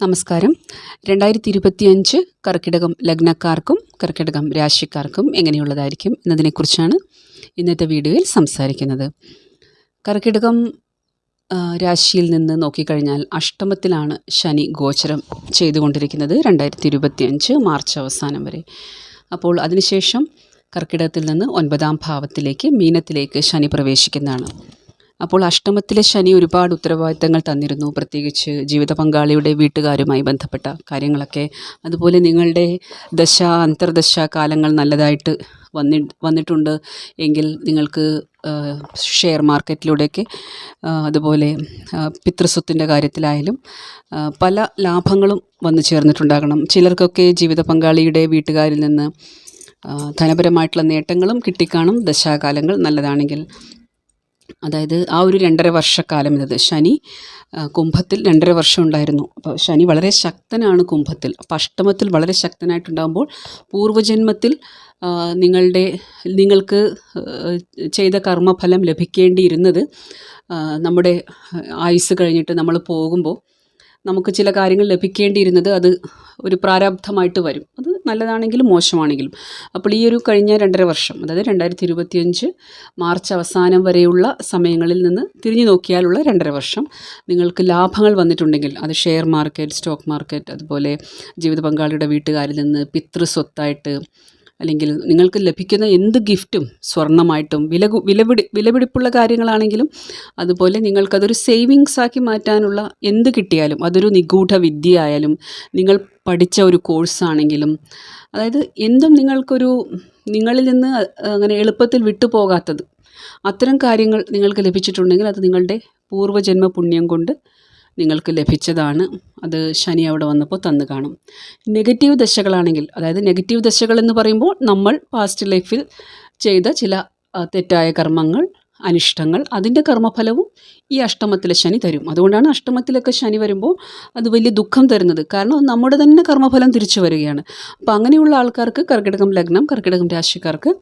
നമസ്കാരം. രണ്ടായിരത്തി ഇരുപത്തിയഞ്ച് കർക്കിടകം ലഗ്നക്കാർക്കും കർക്കിടകം രാശിക്കാർക്കും എങ്ങനെയുള്ളതായിരിക്കും എന്നതിനെക്കുറിച്ചാണ് ഇന്നത്തെ വീഡിയോയിൽ സംസാരിക്കുന്നത്. കർക്കിടകം രാശിയിൽ നിന്ന് നോക്കിക്കഴിഞ്ഞാൽ അഷ്ടമത്തിലാണ് ശനി ഗോചരം ചെയ്തുകൊണ്ടിരിക്കുന്നത് രണ്ടായിരത്തി ഇരുപത്തിയഞ്ച് മാർച്ച് അവസാനം വരെ. അപ്പോൾ അതിനുശേഷം കർക്കിടകത്തിൽ നിന്ന് ഒൻപതാം ഭാവത്തിലേക്ക് മീനത്തിലേക്ക് ശനി പ്രവേശിക്കുന്നതാണ്. അപ്പോൾ അഷ്ടമത്തിലെ ശനി ഒരുപാട് ഉത്തരവാദിത്തങ്ങൾ തന്നിരുന്നു. പ്രത്യേകിച്ച് ജീവിത പങ്കാളിയുടെ വീട്ടുകാരുമായി ബന്ധപ്പെട്ട കാര്യങ്ങളൊക്കെ. അതുപോലെ നിങ്ങളുടെ ദശ അന്തർദശ കാലങ്ങൾ നല്ലതായിട്ട് വന്നി വന്നിട്ടുണ്ട്. എങ്കിൽ നിങ്ങൾക്ക് ഷെയർ മാർക്കറ്റിലൂടെയൊക്കെ അതുപോലെ പിതൃസ്വത്തിന്റെ കാര്യത്തിലായാലും പല ലാഭങ്ങളും വന്നു ചേർന്നിട്ടുണ്ടാകണം. ചിലർക്കൊക്കെ ജീവിത പങ്കാളിയുടെ വീട്ടുകാരിൽ നിന്ന് ധനപരമായിട്ടുള്ള നേട്ടങ്ങളും കിട്ടിക്കാണും ദശാകാലങ്ങൾ നല്ലതാണെങ്കിൽ. അതായത് ആ ഒരു രണ്ടര വർഷക്കാലം എന്നത് ശനി കുംഭത്തിൽ രണ്ടര വർഷം ഉണ്ടായിരുന്നു. അപ്പോൾ ശനി വളരെ ശക്തനാണ് കുംഭത്തിൽ. അപ്പോൾ അഷ്ടമത്തിൽ വളരെ ശക്തനായിട്ടുണ്ടാകുമ്പോൾ പൂർവജന്മത്തിൽ നിങ്ങളുടെ നിങ്ങൾക്ക് ചെയ്ത കർമ്മഫലം ലഭിക്കേണ്ടിയിരുന്നത് നമ്മുടെ ആയുസ് കഴിഞ്ഞിട്ട് നമ്മൾ പോകുമ്പോൾ നമുക്ക് ചില കാര്യങ്ങൾ ലഭിക്കേണ്ടിയിരുന്നത് അത് ഒരു പ്രാരാബ്ധമായിട്ട് വരും. അത് നല്ലതാണെങ്കിലും മോശമാണെങ്കിലും. അപ്പോൾ ഈ ഒരു കഴിഞ്ഞ രണ്ടര വർഷം അതായത് രണ്ടായിരത്തി ഇരുപത്തിയഞ്ച് മാർച്ച് അവസാനം വരെയുള്ള സമയങ്ങളിൽ നിന്ന് തിരിഞ്ഞു നോക്കിയാലുള്ള രണ്ടര വർഷം നിങ്ങൾക്ക് ലാഭങ്ങൾ വന്നിട്ടുണ്ടെങ്കിൽ അത് ഷെയർ മാർക്കറ്റ് സ്റ്റോക്ക് മാർക്കറ്റ് അതുപോലെ ജീവിത പങ്കാളിയുടെ വീട്ടുകാരിൽ നിന്ന് പിതൃസ്വത്തായിട്ട് അല്ലെങ്കിൽ നിങ്ങൾക്ക് ലഭിക്കുന്ന എന്ത് ഗിഫ്റ്റും സ്വർണമായിട്ടും വില വിലപിടി വിലപിടിപ്പുള്ള കാര്യങ്ങളാണെങ്കിലും അതുപോലെ നിങ്ങൾക്കതൊരു സേവിങ്സ് ആക്കി മാറ്റാനുള്ള എന്ത് കിട്ടിയാലും അതൊരു നിഗൂഢ വിദ്യ ആയാലും നിങ്ങൾ പഠിച്ച ഒരു കോഴ്സാണെങ്കിലും അതായത് എന്തും നിങ്ങൾക്കൊരു നിങ്ങളിൽ നിന്ന് അങ്ങനെ എളുപ്പത്തിൽ വിട്ടുപോകാത്തത് അത്തരം കാര്യങ്ങൾ നിങ്ങൾക്ക് ലഭിച്ചിട്ടുണ്ടെങ്കിൽ അത് നിങ്ങളുടെ പൂർവജന്മ പുണ്യം കൊണ്ട് നിങ്ങൾക്ക് ലഭിച്ചതാണ്. അത് ശനി അവിടെ വന്നപ്പോൾ തന്നു കാണും. നെഗറ്റീവ് ദശകളാണെങ്കിൽ അതായത് നെഗറ്റീവ് ദശകൾ എന്ന് പറയുമ്പോൾ നമ്മൾ പാസ്റ്റ് ലൈഫിൽ ചെയ്ത ചില തെറ്റായ കർമ്മങ്ങൾ അനിഷ്ടങ്ങൾ അതിന്റെ കർമ്മഫലവും ഈ അഷ്ടമത്തിലെ ശനി തരും. അതുകൊണ്ടാണ് അഷ്ടമത്തിലൊക്കെ ശനി വരുമ്പോൾ അത് വലിയ ദുഃഖം തരുന്നത്. കാരണം നമ്മുടെ തന്നെ കർമ്മഫലം തിരിച്ചു വരികയാണ്. അപ്പോൾ അങ്ങനെയുള്ള ആൾക്കാർക്ക് കർക്കിടകം ലഗ്നം കർക്കിടകം രാശിക്കാർക്ക്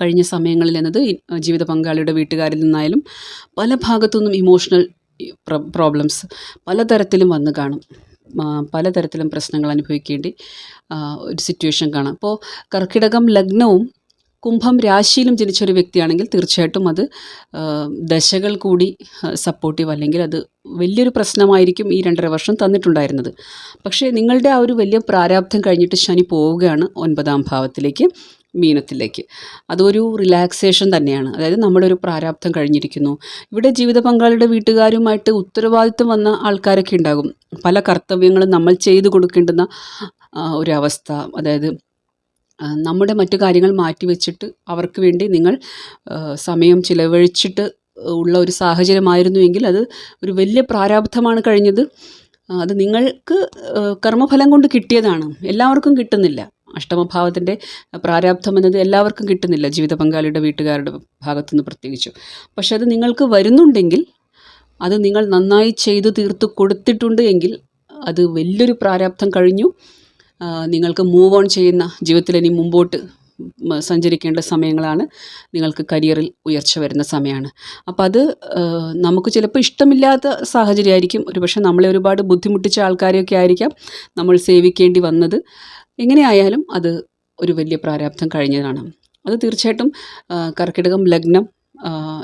കഴിഞ്ഞ സമയങ്ങളിൽ എന്നത് ജീവിത പങ്കാളിയുടെ വീട്ടുകാരിൽ നിന്നായാലും പല ഭാഗത്തു നിന്നും ഇമോഷണൽ പ്രോബ്ലംസ് പലതരത്തിലും വന്ന് കാണും. പലതരത്തിലും പ്രശ്നങ്ങൾ അനുഭവിക്കേണ്ടി ഒരു സിറ്റുവേഷൻ കാണാം. അപ്പോൾ കർക്കിടകം ലഗ്നവും കുംഭം രാശിയിലും ജനിച്ചൊരു വ്യക്തിയാണെങ്കിൽ തീർച്ചയായിട്ടും അത് ദശകൾ കൂടി സപ്പോർട്ടീവ് അല്ലെങ്കിൽ അത് വലിയൊരു പ്രശ്നമായിരിക്കും ഈ രണ്ടര വർഷം തന്നിട്ടുണ്ടായിരുന്നത്. പക്ഷേ നിങ്ങളുടെ ആ ഒരു വലിയ പ്രാരാബ്ധം കഴിഞ്ഞിട്ട് ശനി പോവുകയാണ് ഒൻപതാം ഭാവത്തിലേക്ക്. മീനത്തിലേക്ക്. അതൊരു റിലാക്സേഷൻ തന്നെയാണ്. അതായത് നമ്മുടെ ഒരു പ്രാരാബ്ധം കഴിഞ്ഞിരിക്കുന്നു. ഇവിടെ ജീവിത പങ്കാളിയുടെ വീട്ടുകാരുമായിട്ട് ഉത്തരവാദിത്വം വന്ന ആൾക്കാരൊക്കെ ഉണ്ടാകും. പല കർത്തവ്യങ്ങളും നമ്മൾ ചെയ്തു കൊടുക്കേണ്ടുന്ന ഒരവസ്ഥ. അതായത് നമ്മുടെ മറ്റു കാര്യങ്ങൾ മാറ്റിവെച്ചിട്ട് അവർക്ക് വേണ്ടി നിങ്ങൾ സമയം ചിലവഴിച്ചിട്ട് ഉള്ള ഒരു സാഹചര്യമായിരുന്നുവെങ്കിൽ അത് ഒരു വലിയ പ്രാരാബ്ധമാണ് കഴിഞ്ഞത്. അത് നിങ്ങൾക്ക് കർമ്മഫലം കൊണ്ട് കിട്ടിയതാണ്. എല്ലാവർക്കും കിട്ടുന്നില്ല. അഷ്ടമഭാവത്തിന്റെ പ്രാരാബ്ധം എന്നത് എല്ലാവർക്കും കിട്ടുന്നില്ല. ജീവിത പങ്കാളിയുടെ വീട്ടുകാരുടെ ഭാഗത്തുനിന്ന് പ്രത്യേകിച്ചു. പക്ഷെ അത് നിങ്ങൾക്ക് വരുന്നുണ്ടെങ്കിൽ അത് നിങ്ങൾ നന്നായി ചെയ്തു തീർത്ത് കൊടുത്തിട്ടുണ്ട് എങ്കിൽ അത് വലിയൊരു പ്രാരാബ്ധം കഴിഞ്ഞു. നിങ്ങൾക്ക് മൂവ് ഓൺ ചെയ്യുന്ന ജീവിതത്തിൽ ഇനി മുമ്പോട്ട് സഞ്ചരിക്കേണ്ട സമയങ്ങളാണ്. നിങ്ങൾക്ക് കരിയറിൽ ഉയർച്ച വരുന്ന സമയമാണ്. അപ്പോൾ അത് നമുക്ക് ചിലപ്പോൾ ഇഷ്ടമില്ലാത്ത സാഹചര്യമായിരിക്കും. ഒരുപക്ഷെ നമ്മളെ ഒരുപാട് ബുദ്ധിമുട്ടിച്ച ആൾക്കാരെയൊക്കെ ആയിരിക്കാം നമ്മൾ സേവിക്കേണ്ടി വന്നത്. എങ്ങനെയായാലും അത് ഒരു വലിയ പ്രാരാബ്ധം കഴിഞ്ഞതാണ്. അത് തീർച്ചയായിട്ടും കർക്കിടകം ലഗ്നം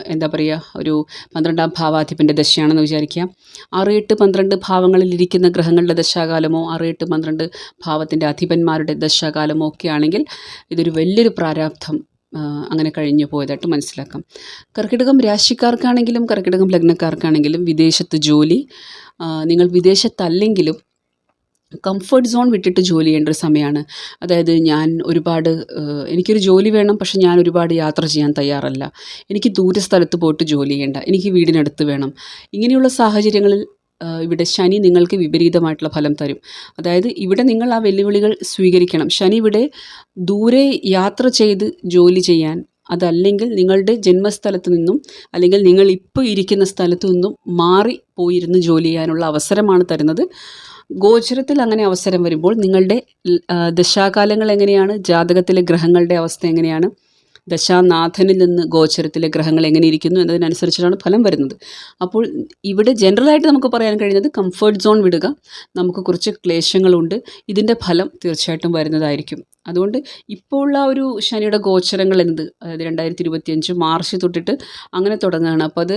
എന്താ പറയുക ഒരു പന്ത്രണ്ടാം ഭാവാധിപന്റെ ദശയാണെന്ന് വിചാരിക്കുക. ആറ് എട്ട് പന്ത്രണ്ട് ഭാവങ്ങളിൽ ഇരിക്കുന്ന ഗ്രഹങ്ങളുടെ ദശാകാലമോ ആറ് എട്ട് പന്ത്രണ്ട് ഭാവത്തിന്റെ അധിപന്മാരുടെ ദശാകാലമോ ഒക്കെ ആണെങ്കിൽ ഇതൊരു വലിയൊരു പ്രാരാബ്ധം അങ്ങനെ കഴിഞ്ഞു പോയതായിട്ട് മനസ്സിലാക്കാം. കർക്കിടകം രാശിക്കാർക്കാണെങ്കിലും കർക്കിടകം ലഗ്നക്കാർക്കാണെങ്കിലും വിദേശത്ത് ജോലി നിങ്ങൾ വിദേശത്തല്ലെങ്കിലും കംഫർട്ട് സോൺ വിട്ടിട്ട് ജോലി ചെയ്യേണ്ട ഒരു സമയമാണ് അതായത് ഞാൻ ഒരുപാട് എനിക്കൊരു ജോലി വേണം പക്ഷെ ഞാൻ ഒരുപാട് യാത്ര ചെയ്യാൻ തയ്യാറല്ല. എനിക്ക് ദൂര സ്ഥലത്ത് പോയിട്ട് ജോലി ചെയ്യേണ്ട എനിക്ക് വീടിനടുത്ത് വേണം. ഇങ്ങനെയുള്ള സാഹചര്യങ്ങളിൽ ഇവിടെ ശനി നിങ്ങൾക്ക് വിപരീതമായിട്ടുള്ള ഫലം തരും. അതായത് ഇവിടെ നിങ്ങൾ ആ വെല്ലുവിളികൾ സ്വീകരിക്കണം. ശനി ഇവിടെ ദൂരെ യാത്ര ചെയ്ത് ജോലി ചെയ്യാൻ അതല്ലെങ്കിൽ നിങ്ങളുടെ ജന്മസ്ഥലത്ത് നിന്നും അല്ലെങ്കിൽ നിങ്ങൾ ഇപ്പോൾ ഇരിക്കുന്ന സ്ഥലത്തു നിന്നും മാറി പോയിരുന്ന് ജോലി ചെയ്യാനുള്ള അവസരമാണ് തരുന്നത്. ഗോചരത്തിൽ അങ്ങനെ അവസരം വരുമ്പോൾ നിങ്ങളുടെ ദശാകാലങ്ങൾ എങ്ങനെയാണ്? ജാതകത്തിലെ ഗ്രഹങ്ങളുടെ അവസ്ഥ എങ്ങനെയാണ്? ദശാനാഥനിൽ നിന്ന് ഗോചരത്തിലെ ഗ്രഹങ്ങൾ എങ്ങനെ ഇരിക്കുന്നു എന്നതിനനുസരിച്ചിട്ടാണ് ഫലം വരുന്നത്. അപ്പോൾ ഇവിടെ ജനറലായിട്ട് നമുക്ക് പറയാൻ കഴിയുന്നത് കംഫർട്ട് സോൺ വിടുക. നമുക്ക് കുറച്ച് ക്ലേശങ്ങളുണ്ട്. ഇതിന്റെ ഫലം തീർച്ചയായിട്ടും വരുന്നതായിരിക്കും. അതുകൊണ്ട് ഇപ്പോൾ ഉള്ള ഒരു ശനിയുടെ ഗോചരങ്ങൾ എന്നത് അതായത് രണ്ടായിരത്തി ഇരുപത്തിയഞ്ച് മാർച്ച് തൊട്ടിട്ട് അങ്ങനെ തുടങ്ങുകയാണ്. അപ്പോൾ അത്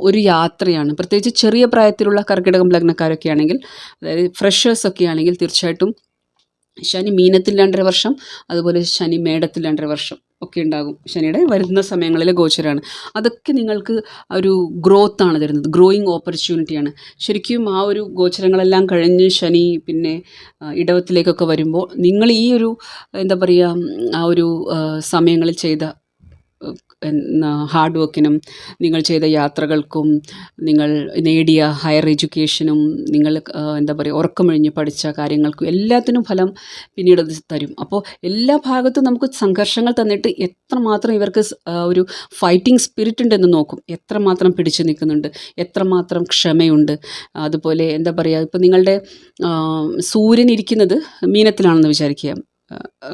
ഒരു യാത്രയാണ്. പ്രത്യേകിച്ച് ചെറിയ പ്രായത്തിലുള്ള കർക്കിടകം ലഗ്നക്കാരൊക്കെ ആണെങ്കിൽ അതായത് ഫ്രഷേഴ്സൊക്കെ ആണെങ്കിൽ തീർച്ചയായിട്ടും ശനി മീനത്തിൽ രണ്ടര വർഷം അതുപോലെ ശനി മേടത്തിൽ രണ്ടര വർഷം ഒക്കെ ഉണ്ടാകും. ശനിയുടെ വരുന്ന സമയങ്ങളിലെ ഗോചരാണ്. അതൊക്കെ നിങ്ങൾക്ക് ഒരു ഗ്രോത്ത് ആണ് തരുന്നത്. ഗ്രോയിങ് ഓപ്പർച്യൂണിറ്റിയാണ് ശരിക്കും ആ ഒരു ഗോചരങ്ങളെല്ലാം കഴിഞ്ഞ് ശനി പിന്നെ ഇടവത്തിലേക്കൊക്കെ വരുമ്പോൾ നിങ്ങൾ ഈ ഒരു എന്താ പറയുക ആ ഒരു സമയങ്ങളിൽ ചെയ്ത ഹാർഡ് വർക്കിനും നിങ്ങൾ ചെയ്ത യാത്രകൾക്കും നിങ്ങൾ നേടിയ ഹയർ എഡ്യൂക്കേഷനും നിങ്ങൾ എന്താ പറയുക ഉറക്കമൊഴിഞ്ഞ് പഠിച്ച കാര്യങ്ങൾക്കും എല്ലാത്തിനും ഫലം പിന്നീട് തരും. അപ്പോൾ എല്ലാ ഭാഗത്തും നമുക്ക് സംഘർഷങ്ങൾ തന്നിട്ട് എത്രമാത്രം ഇവർക്ക് ഒരു ഫൈറ്റിംഗ് സ്പിരിറ്റ് ഉണ്ടെന്ന് നോക്കും. എത്രമാത്രം പിടിച്ചു നിൽക്കുന്നുണ്ട്. എത്രമാത്രം ക്ഷമയുണ്ട്. അതുപോലെ എന്താ പറയുക ഇപ്പോൾ നിങ്ങളുടെ സൂര്യൻ ഇരിക്കുന്നത് മീനത്തിലാണെന്ന് വിചാരിക്കുക.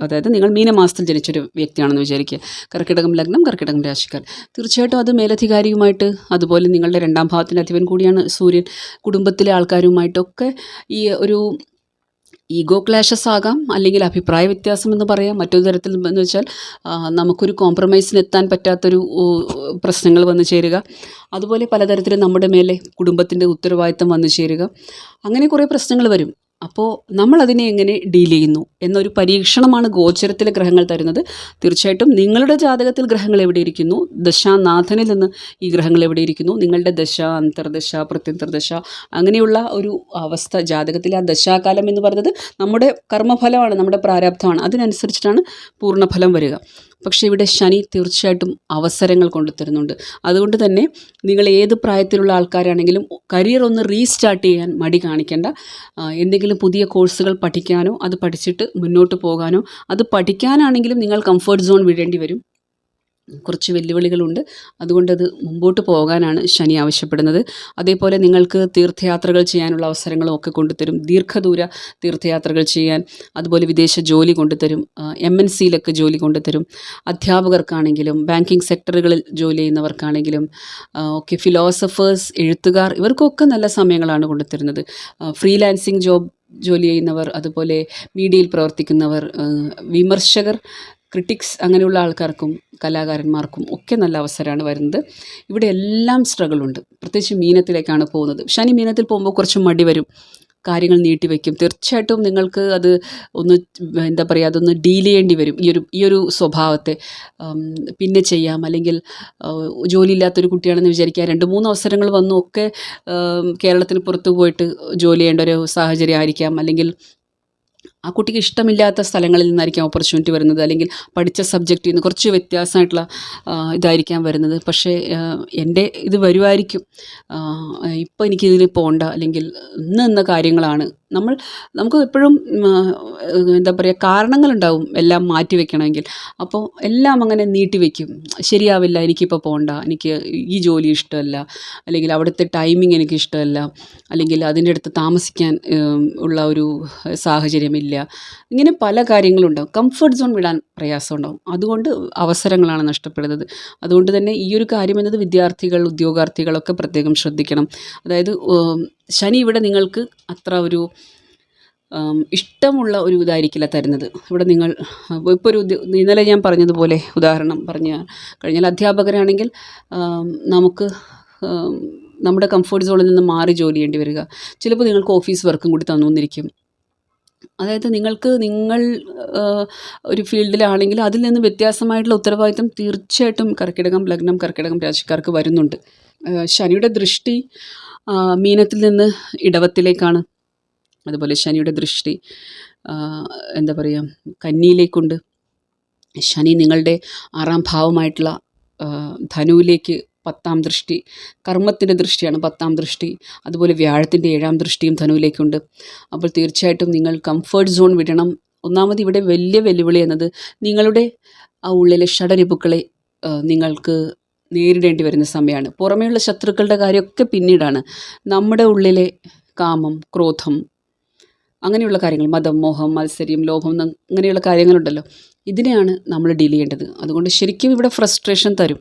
അതായത് നിങ്ങൾ മീനമാസത്തിൽ ജനിച്ചൊരു വ്യക്തിയാണെന്ന് വിചാരിക്കുക. കർക്കിടകം ലഗ്നം കർക്കിടകം രാശിക്കാർ. തീർച്ചയായിട്ടും അത് മേലധികാരിയുമായിട്ട് അതുപോലെ നിങ്ങളുടെ രണ്ടാം ഭാവത്തിന്റെ അധിപൻ കൂടിയാണ് സൂര്യൻ. കുടുംബത്തിലെ ആൾക്കാരുമായിട്ടൊക്കെ ഈ ഒരു ഈഗോ ക്ലാഷസ് ആകാം അല്ലെങ്കിൽ അഭിപ്രായ വ്യത്യാസം എന്ന് പറയാം. മറ്റൊരു തരത്തിൽ എന്ന് വെച്ചാൽ നമുക്കൊരു കോംപ്രമൈസിന് എത്താൻ പറ്റാത്തൊരു പ്രശ്നങ്ങൾ വന്നു ചേരുക. അതുപോലെ പലതരത്തിലും നമ്മുടെ മേലെ കുടുംബത്തിന്റെ ഉത്തരവാദിത്തം വന്നു ചേരുക. അങ്ങനെ കുറേ പ്രശ്നങ്ങൾ വരും. അപ്പോൾ നമ്മൾ അതിനെ എങ്ങനെ ഡീൽ ചെയ്യുന്നു? എന്നൊരു പരീക്ഷണമാണ് ഗോചരത്തിലെ ഗ്രഹങ്ങൾ തരുന്നത്. തീർച്ചയായിട്ടും നിങ്ങളുടെ ജാതകത്തിൽ ഗ്രഹങ്ങൾ എവിടെ ഇരിക്കുന്നു? ദശാനാഥനിൽ നിന്ന് ഈ ഗ്രഹങ്ങൾ എവിടെ ഇരിക്കുന്നു? നിങ്ങളുടെ ദശ അന്തർദശ പ്രത്യന്തർദശ അങ്ങനെയുള്ള ഒരു അവസ്ഥ ജാതകത്തിൽ ആ ദശാകാലം എന്ന് പറയുന്നത് നമ്മുടെ കർമ്മഫലമാണ് നമ്മുടെ പ്രാരാബ്ധമാണ്. അതിനനുസരിച്ചിട്ടാണ് പൂർണഫലം വരിക. പക്ഷേ ഇവിടെ ശനി തീർച്ചയായിട്ടും അവസരങ്ങൾ കൊണ്ടുതരുന്നുണ്ട്. അതുകൊണ്ട് തന്നെ നിങ്ങൾ ഏത് പ്രായത്തിലുള്ള ആൾക്കാരാണെങ്കിലും കരിയർ ഒന്ന് റീസ്റ്റാർട്ട് ചെയ്യാൻ മടി കാണിക്കേണ്ട. എന്തെങ്കിലും പുതിയ കോഴ്സുകൾ പഠിക്കാനോ അത് പഠിച്ചിട്ട് മുന്നോട്ട് പോകാനോ അത് പഠിക്കാനാണെങ്കിലും നിങ്ങൾ കംഫർട്ട് സോൺ വിടേണ്ടി വരും. കുറച്ച് വെല്ലുവിളികളുണ്ട്. അതുകൊണ്ടത് മുമ്പോട്ട് പോകാനാണ് ശനി ആവശ്യപ്പെടുന്നത്. അതേപോലെ നിങ്ങൾക്ക് തീർത്ഥയാത്രകൾ ചെയ്യാനുള്ള അവസരങ്ങളും ഒക്കെ കൊണ്ടുതരും. ദീർഘദൂര തീർത്ഥയാത്രകൾ ചെയ്യാൻ അതുപോലെ വിദേശ ജോലി കൊണ്ടുതരും എം എൻ സിയിലൊക്കെ ജോലി കൊണ്ടുതരും. അധ്യാപകർക്കാണെങ്കിലും ബാങ്കിങ് സെക്ടറുകളിൽ ജോലി ചെയ്യുന്നവർക്കാണെങ്കിലും ഒക്കെ ഫിലോസഫേഴ്സ് എഴുത്തുകാർ ഇവർക്കൊക്കെ നല്ല സമയങ്ങളാണ് കൊണ്ടുതരുന്നത്. ഫ്രീലാൻസിങ് ജോബ് ജോലി ചെയ്യുന്നവർ അതുപോലെ മീഡിയയിൽ പ്രവർത്തിക്കുന്നവർ വിമർശകർ ക്രിട്ടിക്സ് അങ്ങനെയുള്ള ആൾക്കാർക്കും കലാകാരന്മാർക്കും ഒക്കെ നല്ല അവസരമാണ് വരുന്നത്. ഇവിടെ എല്ലാം സ്ട്രഗിൾ ഉണ്ട് പ്രത്യേകിച്ച് മീനത്തിലേക്കാണ് പോകുന്നത്. ശനി മീനത്തിൽ പോകുമ്പോൾ കുറച്ച് മടി വരും. കാര്യങ്ങൾ നീട്ടിവെക്കും തീർച്ചയായിട്ടും നിങ്ങൾക്ക് അത് ഒന്ന് എന്താ പറയുക അതൊന്ന് ഡീൽ ചെയ്യേണ്ടി വരും. ഈ ഒരു ഈ ഒരു സ്വഭാവത്തെ. പിന്നെ ചെയ്യാം. അല്ലെങ്കിൽ ജോലിയില്ലാത്തൊരു കുട്ടിയാണെന്ന് വിചാരിക്കുക. രണ്ട് മൂന്ന് അവസരങ്ങൾ വന്നു ഒക്കെ കേരളത്തിന് പുറത്ത് പോയിട്ട് ജോലി ചെയ്യേണ്ട ഒരു സാഹചര്യം ആയിരിക്കാം. അല്ലെങ്കിൽ ആ കുട്ടിക്ക് ഇഷ്ടമില്ലാത്ത സ്ഥലങ്ങളിൽ നിന്നായിരിക്കാം ഓപ്പർച്യൂണിറ്റി വരുന്നത് അല്ലെങ്കിൽ പഠിച്ച സബ്ജക്റ്റിൽ നിന്ന് കുറച്ച് വ്യത്യാസമായിട്ടുള്ള ഇതായിരിക്കാം വരുന്നത്. പക്ഷേ എന്റെ ഇത് വരുമായിരിക്കും ഇപ്പോൾ എനിക്കിതിൽ പോകണ്ട അല്ലെങ്കിൽ ഇന്ന് ഇന്ന കാര്യങ്ങളാണ് നമ്മൾ നമുക്ക് എപ്പോഴും എന്താ പറയുക കാരണങ്ങളുണ്ടാവും എല്ലാം മാറ്റി വെക്കണമെങ്കിൽ. അപ്പോൾ എല്ലാം അങ്ങനെ നീട്ടി വെക്കും. ശരിയാവില്ല എനിക്കിപ്പോൾ പോകണ്ട എനിക്ക് ഈ ജോലി ഇഷ്ടമല്ല അല്ലെങ്കിൽ അവിടുത്തെ ടൈമിംഗ് എനിക്ക് ഇഷ്ടമല്ല അല്ലെങ്കിൽ അതിന്റെ അടുത്ത് താമസിക്കാൻ ഉള്ള ഒരു സാഹചര്യമില്ല. ഇങ്ങനെ പല കാര്യങ്ങളുണ്ടാവും. കംഫർട്ട് സോൺ വിടാൻ പ്രയാസമുണ്ടാവും. അതുകൊണ്ട് അവസരങ്ങളാണ് നഷ്ടപ്പെടുന്നത്. അതുകൊണ്ട് തന്നെ ഈ ഒരു കാര്യം എന്നത് വിദ്യാർത്ഥികൾ ഉദ്യോഗാർത്ഥികളൊക്കെ പ്രത്യേകം ശ്രദ്ധിക്കണം. അതായത് ശനി ഇവിടെ നിങ്ങൾക്ക് അത്ര ഒരു ഇഷ്ടമുള്ള ഒരു ഇതായിരിക്കില്ല തരുന്നത്. ഇവിടെ നിങ്ങൾ ഇപ്പോൾ ഒരു ഇന്നലെ ഞാൻ പറഞ്ഞതുപോലെ ഉദാഹരണം പറഞ്ഞ കഴിഞ്ഞാൽ അധ്യാപകരാണെങ്കിൽ നമുക്ക് നമ്മുടെ കംഫർട്ട് സോണിൽ നിന്ന് മാറി ജോലി ചെയ്യേണ്ടി വരിക. ചിലപ്പോൾ നിങ്ങൾക്ക് ഓഫീസ് വർക്കും കൂടി തന്നുവന്നിരിക്കും അതായത് നിങ്ങൾക്ക് നിങ്ങൾ ഒരു ഫീൽഡിലാണെങ്കിൽ അതിൽ നിന്ന് വ്യത്യാസമായിട്ടുള്ള ഉത്തരവാദിത്തം തീർച്ചയായിട്ടും കർക്കിടകം ലഗ്നം കർക്കിടകം രാശിക്കാർക്ക് വരുന്നുണ്ട്. ശനിയുടെ ദൃഷ്ടി മീനത്തിൽ നിന്ന് ഇടവത്തിലേക്കാണ്. അതുപോലെ ശനിയുടെ ദൃഷ്ടി എന്താ പറയുക കന്നിയിലേക്കുണ്ട്. ശനി നിങ്ങളുടെ ആറാം ഭാവമായിട്ടുള്ള ധനുവിലേക്ക് പത്താം ദൃഷ്ടി കർമ്മത്തിന്റെ ദൃഷ്ടിയാണ് പത്താം ദൃഷ്ടി. അതുപോലെ വ്യാഴത്തിന്റെ ഏഴാം ദൃഷ്ടിയും ധനുവിലേക്കുണ്ട്. അപ്പോൾ തീർച്ചയായിട്ടും നിങ്ങൾ കംഫർട്ട് സോൺ വിടണം. ഒന്നാമത് ഇവിടെ വലിയ വെല്ലുവിളി എന്നത് നിങ്ങളുടെ ആ ഉള്ളിലെ ഷടരിപ്പുക്കളെ നിങ്ങൾക്ക് നേരിടേണ്ടി വരുന്ന സമയമാണ്. പുറമേയുള്ള ശത്രുക്കളുടെ കാര്യമൊക്കെ പിന്നീടാണ്. നമ്മുടെ ഉള്ളിലെ കാമം ക്രോധം അങ്ങനെയുള്ള കാര്യങ്ങൾ മതം മോഹം മത്സര്യം ലോഭം അങ്ങനെയുള്ള കാര്യങ്ങളുണ്ടല്ലോ. ഇതിനെയാണ് നമ്മൾ ഡീൽ ചെയ്യേണ്ടത്. അതുകൊണ്ട് ശരിക്കും ഇവിടെ ഫ്രസ്ട്രേഷൻ തരും.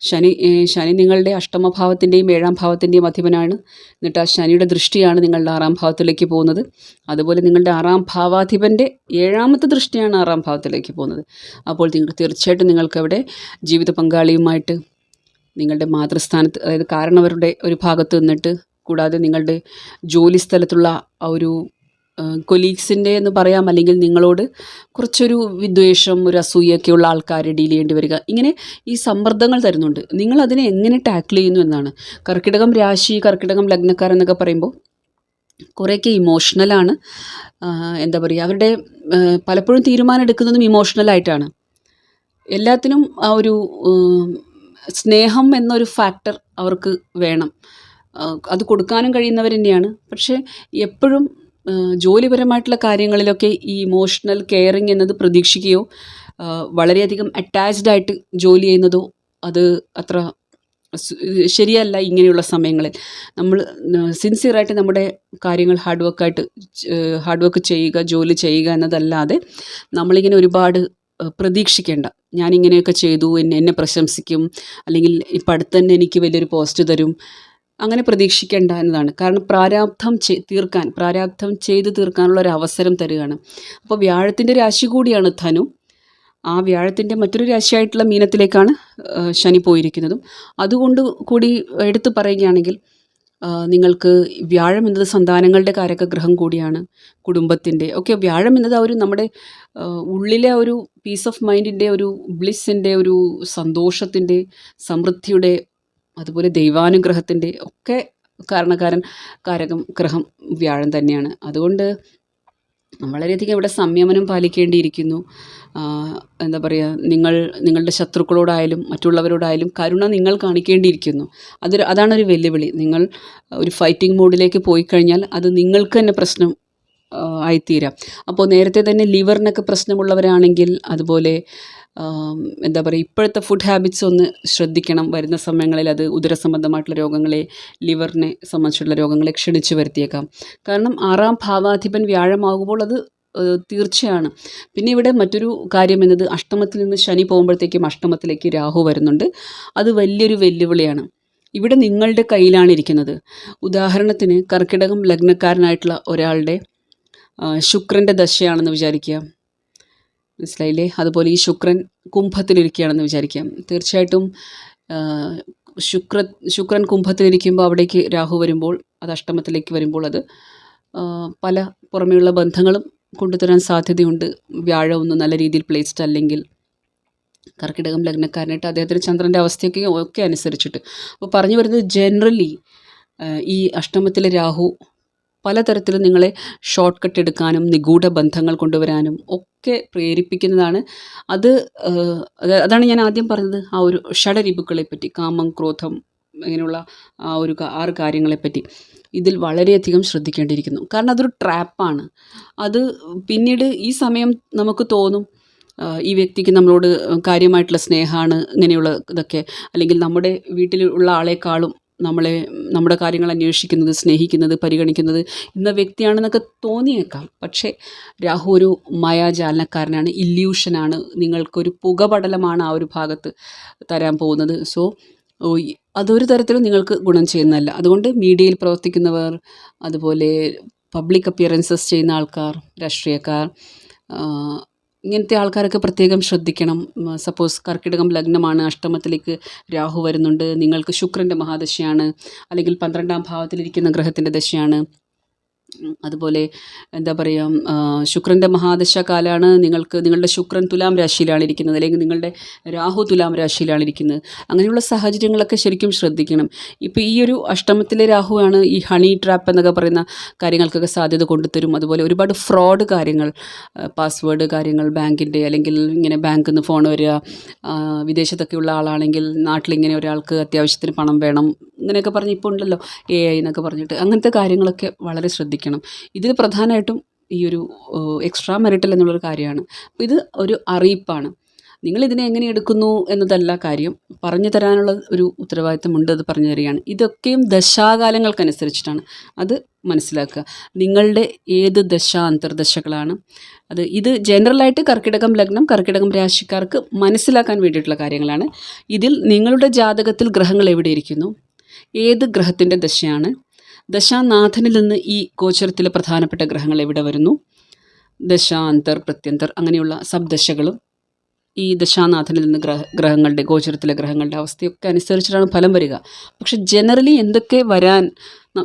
ശനി ശനി നിങ്ങളുടെ അഷ്ടമഭാവത്തിന്റെയും ഏഴാം ഭാവത്തിന്റെയും അധിപനാണ്. എന്നിട്ട് ആ ശനിയുടെ ദൃഷ്ടിയാണ് നിങ്ങളുടെ ആറാം ഭാവത്തിലേക്ക് പോകുന്നത്. അതുപോലെ നിങ്ങളുടെ ആറാം ഭാവാധിപന്റെ ഏഴാമത്തെ ദൃഷ്ടിയാണ് ആറാം ഭാവത്തിലേക്ക് പോകുന്നത്. അപ്പോൾ നിങ്ങൾ തീർച്ചയായിട്ടും നിങ്ങൾക്കവിടെ ജീവിത പങ്കാളിയുമായിട്ട് നിങ്ങളുടെ മാതൃസ്ഥാനത്ത് അതായത് കാരണവരുടെ ഒരു ഭാഗത്ത് നിന്നിട്ട് കൂടാതെ നിങ്ങളുടെ ജോലി സ്ഥലത്തുള്ള ഒരു കൊലീഗ്സിന്റെ എന്ന് പറയാം അല്ലെങ്കിൽ നിങ്ങളോട് കുറച്ചൊരു വിദ്വേഷം ഒരു അസൂയൊക്കെയുള്ള ആൾക്കാരെ ഡീൽ ചെയ്യേണ്ടി വരിക. ഇങ്ങനെ ഈ സമ്മർദ്ദങ്ങൾ തരുന്നുണ്ട്. നിങ്ങൾ അതിനെ എങ്ങനെ ടാക്കിൾ ചെയ്യുന്നു എന്നാണ്. കർക്കിടകം രാശി കർക്കിടകം ലഗ്നക്കാർ എന്നൊക്കെ പറയുമ്പോൾ കുറേയൊക്കെ ഇമോഷണലാണ് എന്താ പറയുക അവരുടെ പലപ്പോഴും തീരുമാനം എടുക്കുന്നതും ഇമോഷണലായിട്ടാണ് എല്ലാത്തിനും ആ ഒരു സ്നേഹം എന്നൊരു ഫാക്ടർ അവർക്ക് വേണം. അത് കൊടുക്കാനും കഴിയുന്നവർ തന്നെയാണ്. പക്ഷേ എപ്പോഴും ജോലിപരമായിട്ടുള്ള കാര്യങ്ങളിലൊക്കെ ഈ ഇമോഷണൽ കെയറിങ് എന്നത് പ്രതീക്ഷിക്കുകയോ വളരെയധികം അറ്റാച്ച്ഡ് ആയിട്ട് ജോലി ചെയ്യുന്നതോ അത് അത്ര ശരിയല്ല ഇങ്ങനെയുള്ള സമയങ്ങളിൽ. നമ്മൾ സിൻസിയറായിട്ട് നമ്മുടെ കാര്യങ്ങൾ ഹാർഡ് വർക്കായിട്ട് ഹാർഡ് വർക്ക് ചെയ്യുക ജോലി ചെയ്യുക എന്നതല്ലാതെ നമ്മളിങ്ങനെ ഒരുപാട് പ്രതീക്ഷിക്കേണ്ട. ഞാനിങ്ങനെയൊക്കെ ചെയ്തു എന്നെ എന്നെ പ്രശംസിക്കും അല്ലെങ്കിൽ ഇപ്പം അടുത്ത് തന്നെ എനിക്ക് വലിയൊരു പോസ്റ്റ് തരും. അങ്ങനെ പ്രതീക്ഷിക്കേണ്ട എന്നതാണ്. കാരണം പ്രാരാബ്ധം തീർക്കാൻ പ്രാരാബ്ധം ചെയ്ത് തീർക്കാനുള്ള ഒരു അവസരം തരികയാണ്. അപ്പോൾ വ്യാഴത്തിന്റെ രാശി കൂടിയാണ് ധനു. ആ വ്യാഴത്തിന്റെ മറ്റൊരു രാശിയായിട്ടുള്ള മീനത്തിലേക്കാണ് ശനി പോയിരിക്കുന്നതും. അതുകൊണ്ട് കൂടി എടുത്തു പറയുകയാണെങ്കിൽ നിങ്ങൾക്ക് വ്യാഴം എന്നത് സന്താനങ്ങളുടെ കാരകഗ്രഹം കൂടിയാണ് കുടുംബത്തിന്റെ. ഒക്കെ വ്യാഴം എന്നത് ആ ഒരു നമ്മുടെ ഉള്ളിലെ ഒരു പീസ് ഓഫ് മൈൻഡിന്റെ ഒരു ബ്ലിസ്സിന്റെ ഒരു സന്തോഷത്തിന്റെ സമൃദ്ധിയുടെ അതുപോലെ ദൈവാനുഗ്രഹത്തിന്റെ ഒക്കെ കാരണക്കാരൻ കാരകം ഗ്രഹം വ്യാഴം തന്നെയാണ്. അതുകൊണ്ട് വളരെയധികം ഇവിടെ സംയമനം പാലിക്കേണ്ടിയിരിക്കുന്നു. എന്താ പറയുക നിങ്ങൾ നിങ്ങളുടെ ശത്രുക്കളോടായാലും മറ്റുള്ളവരോടായാലും കരുണ നിങ്ങൾ കാണിക്കേണ്ടിയിരിക്കുന്നു. അതൊരു അതാണൊരു വെല്ലുവിളി. നിങ്ങൾ ഒരു ഫൈറ്റിംഗ് മോഡിലേക്ക് പോയി കഴിഞ്ഞാൽ അത് നിങ്ങൾക്ക് തന്നെ പ്രശ്നം ആയിത്തീരാം. അപ്പോൾ നേരത്തെ തന്നെ ലിവറിനൊക്കെ പ്രശ്നമുള്ളവരാണെങ്കിൽ അതുപോലെ എന്താ പറയുക ഇപ്പോഴത്തെ ഫുഡ് ഹാബിറ്റ്സ് ഒന്ന് ശ്രദ്ധിക്കണം. വരുന്ന സമയങ്ങളിൽ അത് ഉദരസംബന്ധമായിട്ടുള്ള രോഗങ്ങളെ ലിവറിനെ സംബന്ധിച്ചുള്ള രോഗങ്ങളെ ക്ഷണിച്ചു വരുത്തിയേക്കാം. കാരണം ആറാം ഭാവാധിപൻ വ്യാഴമാകുമ്പോൾ അത് തീർച്ചയാണ്. പിന്നെ ഇവിടെ മറ്റൊരു കാര്യം എന്നത് അഷ്ടമത്തിൽ നിന്ന് ശനി പോകുമ്പോഴത്തേക്കും അഷ്ടമത്തിലേക്ക് രാഹു വരുന്നുണ്ട്. അത് വലിയൊരു വെല്ലുവിളിയാണ്. ഇവിടെ നിങ്ങളുടെ കയ്യിലാണ് ഇരിക്കുന്നത്. ഉദാഹരണത്തിന് കർക്കിടകം ലഗ്നക്കാരനായിട്ടുള്ള ഒരാളുടെ ശുക്രന്റെ ദശയാണെന്ന് വിചാരിക്കുക. മനസ്സിലായില്ലേ? അതുപോലെ ഈ ശുക്രൻ കുംഭത്തിലിരിക്കുകയാണെന്ന് വിചാരിക്കാം. തീർച്ചയായിട്ടും ശുക്ര ശുക്രൻ കുംഭത്തിലിരിക്കുമ്പോൾ അവിടേക്ക് രാഹു വരുമ്പോൾ അത് അഷ്ടമത്തിലേക്ക് വരുമ്പോൾ അത് പല പുറമെയുള്ള ബന്ധങ്ങളും കൊണ്ടുതരാൻ സാധ്യതയുണ്ട്. വ്യാഴം ഒന്നും നല്ല രീതിയിൽ പ്ലേസ്ഡ് അല്ലെങ്കിൽ കർക്കിടകം ലഗ്നക്കാരനായിട്ട് അദ്ദേഹത്തിന് ചന്ദ്രന്റെ അവസ്ഥയൊക്കെ ഒക്കെ അനുസരിച്ചിട്ട്. അപ്പോൾ പറഞ്ഞു വരുന്നത് ജനറലി ഈ അഷ്ടമത്തിലെ രാഹു പലതരത്തിലും നിങ്ങളെ ഷോർട്ട് കട്ട് എടുക്കാനും നിഗൂഢ ബന്ധങ്ങൾ കൊണ്ടുവരാനും ഒക്കെ പ്രേരിപ്പിക്കുന്നതാണ്. അത് അതാണ് ഞാൻ ആദ്യം പറഞ്ഞത്. ആ ഒരു ഷഡരിപുക്കളെ പറ്റി കാമം ക്രോധം ഇങ്ങനെയുള്ള ആ ഒരു ആറ് കാര്യങ്ങളെപ്പറ്റി ഇതിൽ വളരെയധികം ശ്രദ്ധിക്കേണ്ടിയിരിക്കുന്നു. കാരണം അതൊരു ട്രാപ്പാണ് അത് പിന്നീട് ഈ സമയം നമുക്ക് തോന്നും ഈ വ്യക്തിക്ക് നമ്മളോട് കാര്യമായിട്ടുള്ള സ്നേഹമാണ് ഇങ്ങനെയുള്ള ഇതൊക്കെ അല്ലെങ്കിൽ നമ്മുടെ വീട്ടിലുള്ള ആളെക്കാളും നമ്മളെ നമ്മുടെ കാര്യങ്ങൾ അന്വേഷിക്കുന്നത് സ്നേഹിക്കുന്നത് പരിഗണിക്കുന്നത് ഇന്ന വ്യക്തിയാണെന്നൊക്കെ തോന്നിയേക്കാം. പക്ഷേ രാഹു ഒരു മായാജാലനക്കാരനാണ് ഇല്യൂഷനാണ്. നിങ്ങൾക്കൊരു പുകപടലമാണ് ആ ഒരു ഭാഗത്ത് തരാൻ പോകുന്നത്. സോ അതൊരു തരത്തിലും നിങ്ങൾക്ക് ഗുണം ചെയ്യുന്നതല്ല. അതുകൊണ്ട് മീഡിയയിൽ പ്രവർത്തിക്കുന്നവർ അതുപോലെ പബ്ലിക് അപ്പിയറൻസസ് ചെയ്യുന്ന ആൾക്കാർ രാഷ്ട്രീയക്കാർ ഇങ്ങനത്തെ ആൾക്കാരൊക്കെ പ്രത്യേകം ശ്രദ്ധിക്കണം. സപ്പോസ് കർക്കിടകം ലഗ്നമാണ് അഷ്ടമത്തിലേക്ക് രാഹു വരുന്നുണ്ട് നിങ്ങൾക്ക് ശുക്രന്റെ മഹാദശയാണ് അല്ലെങ്കിൽ പന്ത്രണ്ടാം ഭാവത്തിലിരിക്കുന്ന ഗ്രഹത്തിന്റെ ദശയാണ്. അതുപോലെ എന്താ പറയുക ശുക്രന്റെ മഹാദശ കാലമാണ് നിങ്ങൾക്ക് നിങ്ങളുടെ ശുക്രൻ തുലാം രാശിയിലാണ് ഇരിക്കുന്നത് അല്ലെങ്കിൽ നിങ്ങളുടെ രാഹു തുലാം രാശിയിലാണ് ഇരിക്കുന്നത്. അങ്ങനെയുള്ള സാഹചര്യങ്ങളൊക്കെ ശരിക്കും ശ്രദ്ധിക്കണം. ഇപ്പോൾ ഈ ഒരു അഷ്ടമത്തിലെ രാഹു ആണ് ഈ ഹണി ട്രാപ്പ് എന്നൊക്കെ പറയുന്ന കാര്യങ്ങൾക്കൊക്കെ സാധ്യത കൊണ്ടുതരും. അതുപോലെ ഒരുപാട് ഫ്രോഡ് കാര്യങ്ങൾ പാസ്വേഡ് കാര്യങ്ങൾ ബാങ്കിന്റെ അല്ലെങ്കിൽ ഇങ്ങനെ ബാങ്കിൽ നിന്ന് ഫോൺ വരിക വിദേശത്തൊക്കെയുള്ള ആളാണെങ്കിൽ നാട്ടിലിങ്ങനെ ഒരാൾക്ക് അത്യാവശ്യത്തിന് പണം വേണം ഇങ്ങനെയൊക്കെ പറഞ്ഞ് ഇപ്പോൾ ഉണ്ടല്ലോ എ ഐ എന്നൊക്കെ പറഞ്ഞിട്ട്. അങ്ങനത്തെ കാര്യങ്ങളൊക്കെ വളരെ ശ്രദ്ധിക്കണം. ഇതിൽ പ്രധാനമായിട്ടും ഈ ഒരു എക്സ്ട്രാ മെറിറ്റൽ എന്നുള്ളൊരു കാര്യമാണ്. അപ്പോൾ ഇത് ഒരു അറിയിപ്പാണ്. നിങ്ങൾ ഇതിനെ എങ്ങനെ എടുക്കുന്നു എന്നതല്ല കാര്യം. പറഞ്ഞു തരാനുള്ള ഒരു ഉത്തരവാദിത്തമുണ്ട് അത് പറഞ്ഞു തരികയാണ്. ഇതൊക്കെയും ദശാകാലങ്ങൾക്കനുസരിച്ചിട്ടാണ്. അത് മനസ്സിലാക്കുക. നിങ്ങളുടെ ഏത് ദശ അന്തർദശകളാണ്. അത് ഇത് ജനറലായിട്ട് കർക്കിടകം ലഗ്നം കർക്കിടകം രാശിക്കാർക്ക് മനസ്സിലാക്കാൻ വേണ്ടിയിട്ടുള്ള കാര്യങ്ങളാണ്. ഇതിൽ നിങ്ങളുടെ ജാതകത്തിൽ ഗ്രഹങ്ങൾ എവിടെ ഇരിക്കുന്നു? ഏത് ഗ്രഹത്തിന്റെ ദശയാണ്? ദശാനാഥനിൽ നിന്ന് ഈ ഗോചരത്തിലെ പ്രധാനപ്പെട്ട ഗ്രഹങ്ങൾ എവിടെ വരുന്നു? ദശാന്തർ പ്രത്യന്തർ അങ്ങനെയുള്ള സബ്ദശകളും ഈ ദശാനാഥനിൽ നിന്ന് ഗ്രഹ ഗ്രഹങ്ങളുടെ ഗോചരത്തിലെ ഗ്രഹങ്ങളുടെ അവസ്ഥയൊക്കെ അനുസരിച്ചിട്ടാണ് ഫലം വരിക. പക്ഷെ ജനറലി എന്തൊക്കെ വരാൻ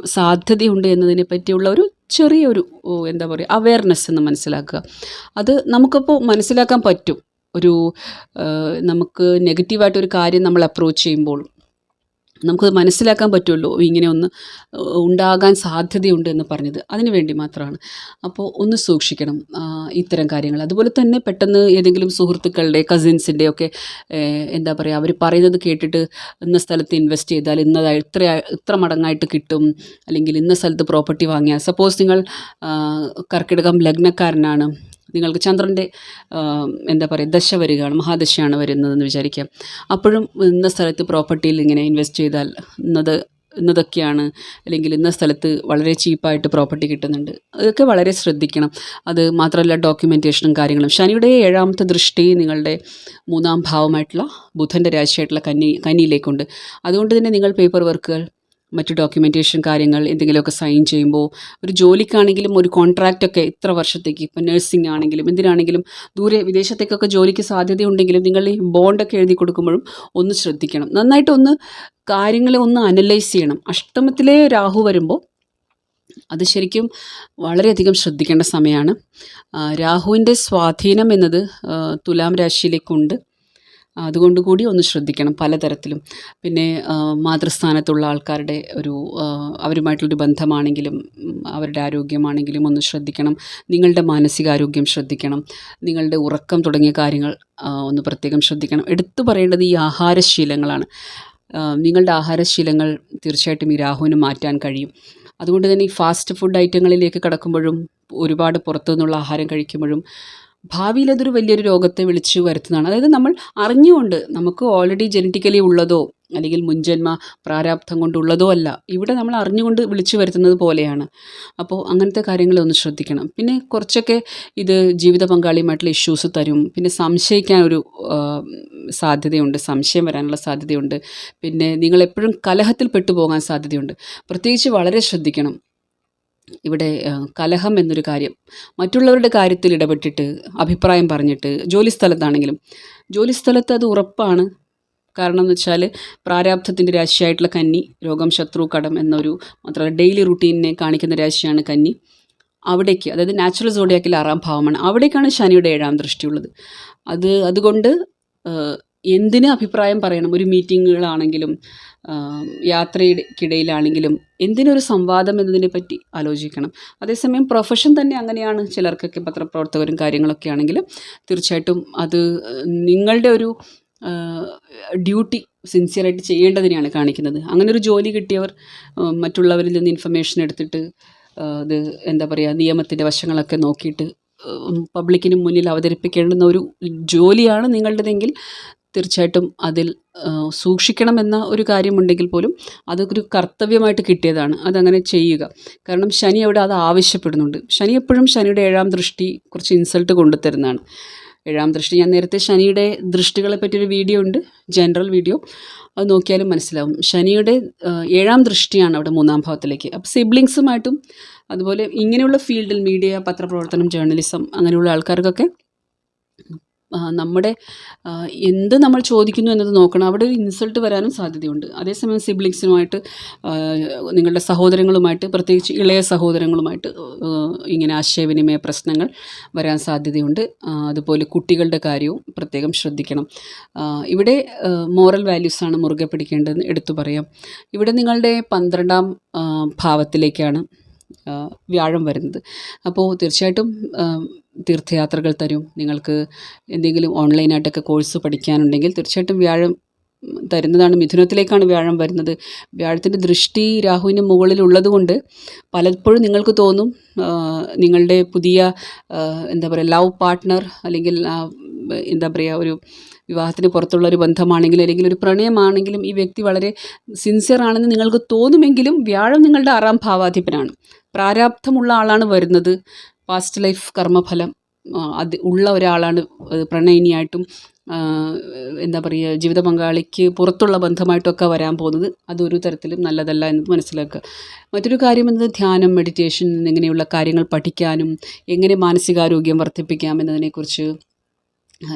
സാധ്യതയുണ്ട് എന്നതിനെ പറ്റിയുള്ള ഒരു ചെറിയൊരു എന്താ പറയുക അവയർനെസ് എന്ന് മനസ്സിലാക്കുക. അത് നമുക്കപ്പോൾ മനസ്സിലാക്കാൻ പറ്റും. ഒരു നമുക്ക് നെഗറ്റീവായിട്ടൊരു കാര്യം നമ്മൾ അപ്രോച്ച് ചെയ്യുമ്പോൾ നമുക്കത് മനസ്സിലാക്കാൻ പറ്റുള്ളൂ. ഇങ്ങനെ ഒന്ന് ഉണ്ടാകാൻ സാധ്യതയുണ്ട് എന്ന് പറഞ്ഞത്. അതിന് വേണ്ടി മാത്രമാണ്. അപ്പോൾ ഒന്ന് സൂക്ഷിക്കണം ഇത്തരം കാര്യങ്ങൾ. അതുപോലെ തന്നെ പെട്ടെന്ന് ഏതെങ്കിലും സുഹൃത്തുക്കളുടെ കസിൻസിന്റെ ഒക്കെ എന്താ പറയുക അവർ പറയുന്നത് കേട്ടിട്ട് ഇന്ന സ്ഥലത്ത് ഇൻവെസ്റ്റ് ചെയ്താൽ ഇന്നതായി ഇത്ര ഇത്ര മടങ്ങായിട്ട് കിട്ടും. അല്ലെങ്കിൽ ഇന്ന സ്ഥലത്ത് പ്രോപ്പർട്ടി വാങ്ങിയാൽ സപ്പോസ് നിങ്ങൾ കർക്കിടകം ലഗ്നക്കാരനാണ്. നിങ്ങൾക്ക് ചന്ദ്രന്റെ എന്താ പറയുക ദശ വരികയാണ് മഹാദശയാണ് വരുന്നതെന്ന് വിചാരിക്കാം. അപ്പോഴും ഇന്ന സ്ഥലത്ത് പ്രോപ്പർട്ടിയിൽ ഇങ്ങനെ ഇൻവെസ്റ്റ് ചെയ്താൽ ഇന്നത് ഇന്നതൊക്കെയാണ് അല്ലെങ്കിൽ ഇന്ന സ്ഥലത്ത് വളരെ ചീപ്പായിട്ട് പ്രോപ്പർട്ടി കിട്ടുന്നുണ്ട്. അതൊക്കെ വളരെ ശ്രദ്ധിക്കണം. അത് മാത്രമല്ല ഡോക്യുമെന്റേഷനും കാര്യങ്ങളും. ശനിയുടെ ഏഴാമത്തെ ദൃഷ്ടി നിങ്ങളുടെ മൂന്നാം ഭാവമായിട്ടുള്ള ബുധന്റെ രാശിയായിട്ടുള്ള കന്നി കന്നിയിലേക്കുണ്ട്. അതുകൊണ്ട് തന്നെ നിങ്ങൾ പേപ്പർ വർക്കുകൾ മറ്റു ഡോക്യുമെന്റേഷൻ കാര്യങ്ങൾ എന്തെങ്കിലുമൊക്കെ സൈൻ ചെയ്യുമ്പോൾ ഒരു ജോലിക്കാണെങ്കിലും ഒരു കോൺട്രാക്റ്റൊക്കെ ഇത്ര വർഷത്തേക്ക് ഇപ്പം നഴ്സിംഗ് ആണെങ്കിലും എന്തിനാണെങ്കിലും ദൂരെ വിദേശത്തേക്കൊക്കെ ജോലിക്ക് സാധ്യതയുണ്ടെങ്കിലും നിങ്ങൾ ഈ ബോണ്ടൊക്കെ എഴുതി കൊടുക്കുമ്പോഴും ഒന്ന് ശ്രദ്ധിക്കണം. നന്നായിട്ട് ഒന്ന് കാര്യങ്ങളെ ഒന്ന് അനലൈസ് ചെയ്യണം. അഷ്ടമത്തിലെ രാഹു വരുമ്പോൾ അത് ശരിക്കും വളരെയധികം ശ്രദ്ധിക്കേണ്ട സമയമാണ്. രാഹുവിന്റെ സ്വാധീനം എന്നത് തുലാം രാശിയിലേക്കുണ്ട്. അതുകൊണ്ട് കൂടി ഒന്ന് ശ്രദ്ധിക്കണം പലതരത്തിലും. പിന്നെ മാതൃസ്ഥാനത്തുള്ള ആൾക്കാരുടെ ഒരു അവരുമായിട്ടുള്ളൊരു ബന്ധമാണെങ്കിലും അവരുടെ ആരോഗ്യമാണെങ്കിലും ഒന്ന് ശ്രദ്ധിക്കണം. നിങ്ങളുടെ മാനസികാരോഗ്യം ശ്രദ്ധിക്കണം. നിങ്ങളുടെ ഉറക്കം തുടങ്ങിയ കാര്യങ്ങൾ ഒന്ന് പ്രത്യേകം ശ്രദ്ധിക്കണം. എടുത്തു പറയേണ്ടത് ഈ ആഹാരശീലങ്ങളാണ്. നിങ്ങളുടെ ആഹാരശീലങ്ങൾ തീർച്ചയായിട്ടും ഈ രാഹുവിന് മാറ്റാൻ കഴിയും. അതുകൊണ്ട് തന്നെ ഈ ഫാസ്റ്റ് ഫുഡ് ഐറ്റങ്ങളിലേക്ക് കടക്കുമ്പോഴും ഒരുപാട് പുറത്തു നിന്നുള്ള ആഹാരം കഴിക്കുമ്പോഴും ഭാവിയിൽ അതൊരു വലിയൊരു രോഗത്തെ വിളിച്ചു വരുത്തുന്നതാണ്. അതായത് നമ്മൾ അറിഞ്ഞുകൊണ്ട് നമുക്ക് ഓൾറെഡി ജനറ്റിക്കലി ഉള്ളതോ അല്ലെങ്കിൽ മുൻജന്മ പ്രാരാബ്ധം കൊണ്ടുള്ളതോ അല്ല ഇവിടെ നമ്മൾ അറിഞ്ഞുകൊണ്ട് വിളിച്ചു വരുത്തുന്നത് പോലെയാണ്. അപ്പോൾ അങ്ങനത്തെ കാര്യങ്ങൾ ഒന്ന് ശ്രദ്ധിക്കണം. പിന്നെ കുറച്ചൊക്കെ ഇത് ജീവിത പങ്കാളിയുമായിട്ടുള്ള ഇഷ്യൂസ് തരും. പിന്നെ സംശയിക്കാൻ ഒരു സാധ്യതയുണ്ട്. സംശയം വരാനുള്ള സാധ്യതയുണ്ട്. പിന്നെ നിങ്ങൾ എപ്പോഴും കലഹത്തിൽ പെട്ടുപോകാൻ സാധ്യതയുണ്ട്. പ്രത്യേകിച്ച് വളരെ ശ്രദ്ധിക്കണം. ഇവിടെ കലഹം എന്നൊരു കാര്യം മറ്റുള്ളവരുടെ കാര്യത്തിൽ ഇടപെട്ടിട്ട് അഭിപ്രായം പറഞ്ഞിട്ട് ജോലി സ്ഥലത്താണെങ്കിലും ജോലി അത് ഉറപ്പാണ്. കാരണം എന്ന് വെച്ചാൽ പ്രാരാബ്ധത്തിന്റെ രാശിയായിട്ടുള്ള കന്നി രോഗം ശത്രു കടം എന്നൊരു മാത്രമല്ല ഡെയിലി റുട്ടീനിനെ കാണിക്കുന്ന രാശിയാണ് കന്നി. അവിടേക്ക് അതായത് നാച്ചുറൽ സോഡിയാക്കിൽ ആറാം ഭാവമാണ്. അവിടേക്കാണ് ശനിയുടെ ഏഴാം ദൃഷ്ടിയുള്ളത്. അത് അതുകൊണ്ട് എന്തിന് അഭിപ്രായം പറയണം? ഒരു മീറ്റിങ്ങുകളാണെങ്കിലും യാത്രയ്ക്കിടയിലാണെങ്കിലും എന്തിനൊരു സംവാദം എന്നതിനെ പറ്റി ആലോചിക്കണം. അതേസമയം പ്രൊഫഷൻ തന്നെ അങ്ങനെയാണ്. ചിലർക്കൊക്കെ പത്രപ്രവർത്തകരും കാര്യങ്ങളൊക്കെ ആണെങ്കിലും തീർച്ചയായിട്ടും അത് നിങ്ങളുടെ ഒരു ഡ്യൂട്ടി സിൻസിയറായിട്ട് ചെയ്യേണ്ടതിനെയാണ് കാണിക്കുന്നത്. അങ്ങനെ ഒരു ജോലി കിട്ടിയവർ മറ്റുള്ളവരിൽ നിന്ന് ഇൻഫർമേഷൻ എടുത്തിട്ട് ഇത് എന്താ പറയുക നിയമത്തിന്റെ വശങ്ങളൊക്കെ നോക്കിയിട്ട് പബ്ലിക്കിന് മുന്നിൽ അവതരിപ്പിക്കേണ്ടുന്ന ഒരു ജോലിയാണ് നിങ്ങളുടേതെങ്കിൽ തീർച്ചയായിട്ടും അതിൽ സൂക്ഷിക്കണമെന്ന ഒരു കാര്യമുണ്ടെങ്കിൽ പോലും അതൊരു കർത്തവ്യമായിട്ട് കിട്ടിയതാണ്. അതങ്ങനെ ചെയ്യുക. കാരണം ശനി അവിടെ അത് ആവശ്യപ്പെടുന്നുണ്ട്. ശനി എപ്പോഴും ശനിയുടെ ഏഴാം ദൃഷ്ടി കുറച്ച് ഇൻസൾട്ട് കൊണ്ടുതരുന്നതാണ്. ഏഴാം ദൃഷ്ടി ഞാൻ നേരത്തെ ശനിയുടെ ദൃഷ്ടികളെ പറ്റിയൊരു വീഡിയോ ഉണ്ട് ജനറൽ വീഡിയോ അത് നോക്കിയാലും മനസ്സിലാവും. ശനിയുടെ ഏഴാം ദൃഷ്ടിയാണ് അവിടെ മൂന്നാം ഭാവത്തിലേക്ക്. അപ്പോൾ സിബ്ലിങ്സുമായിട്ടും അതുപോലെ ഇങ്ങനെയുള്ള ഫീൽഡിൽ മീഡിയ പത്രപ്രവർത്തനം ജേർണലിസം അങ്ങനെയുള്ള ആൾക്കാർക്കൊക്കെ നമ്മുടെ എന്ത് നമ്മൾ ചോദിക്കുന്നു എന്നത് നോക്കണം. അവിടെ ഒരു ഇൻസൾട്ട് വരാനും സാധ്യതയുണ്ട്. അതേസമയം സിബ്ലിങ്സിനുമായിട്ട് നിങ്ങളുടെ സഹോദരങ്ങളുമായിട്ട് പ്രത്യേകിച്ച് ഇളയ സഹോദരങ്ങളുമായിട്ട് ഇങ്ങനെ ആശയവിനിമയ പ്രശ്നങ്ങൾ വരാൻ സാധ്യതയുണ്ട്. അതുപോലെ കുട്ടികളുടെ കാര്യവും പ്രത്യേകം ശ്രദ്ധിക്കണം. ഇവിടെ മോറൽ വാല്യൂസാണ് മുറുകെ പിടിക്കേണ്ടതെന്ന് എടുത്തു പറയാം. ഇവിടെ നിങ്ങളുടെ പന്ത്രണ്ടാം ഭാവത്തിലേക്കാണ് വ്യാഴം വരുന്നത്. അപ്പോൾ തീർച്ചയായിട്ടും തീർത്ഥയാത്രകൾ തരും. നിങ്ങൾക്ക് എന്തെങ്കിലും ഓൺലൈനായിട്ടൊക്കെ കോഴ്സ് പഠിക്കാനുണ്ടെങ്കിൽ തീർച്ചയായിട്ടും വ്യാഴം തരുന്നതാണ് മിഥുനത്തിലേക്കാണ് വ്യാഴം വരുന്നത്. വ്യാഴത്തിന്റെ ദൃഷ്ടി രാഹുവിന് മുകളിൽ ഉള്ളതുകൊണ്ട് പലപ്പോഴും നിങ്ങൾക്ക് തോന്നും നിങ്ങളുടെ പുതിയ എന്താ പറയുക ലവ് പാർട്ട്ണർ അല്ലെങ്കിൽ എന്താ പറയുക ഒരു വിവാഹത്തിന് പുറത്തുള്ള ഒരു ബന്ധമാണെങ്കിലും അല്ലെങ്കിൽ ഒരു പ്രണയമാണെങ്കിലും ഈ വ്യക്തി വളരെ സിൻസിയർ ആണെന്ന് നിങ്ങൾക്ക് തോന്നുമെങ്കിലും വ്യാഴം നിങ്ങളുടെ ആറാം ഭാവാധിപനാണ്. പ്രാരാബ്ധമുള്ള ആളാണ് വരുന്നത്. പാസ്റ്റ് ലൈഫ് കർമ്മഫലം അത് ഉള്ള ഒരാളാണ് പ്രണയിനിയായിട്ടും എന്താ പറയുക ജീവിത പങ്കാളിക്ക് പുറത്തുള്ള ബന്ധമായിട്ടൊക്കെ വരാൻ പോകുന്നത് അതൊരു തരത്തിലും നല്ലതല്ല എന്ന് മനസ്സിലാക്കുക. മറ്റൊരു കാര്യം എന്നത് ധ്യാനം മെഡിറ്റേഷൻ എന്നിങ്ങനെയുള്ള കാര്യങ്ങൾ പഠിക്കാനും എങ്ങനെ മാനസികാരോഗ്യം വർദ്ധിപ്പിക്കാം എന്നതിനെക്കുറിച്ച്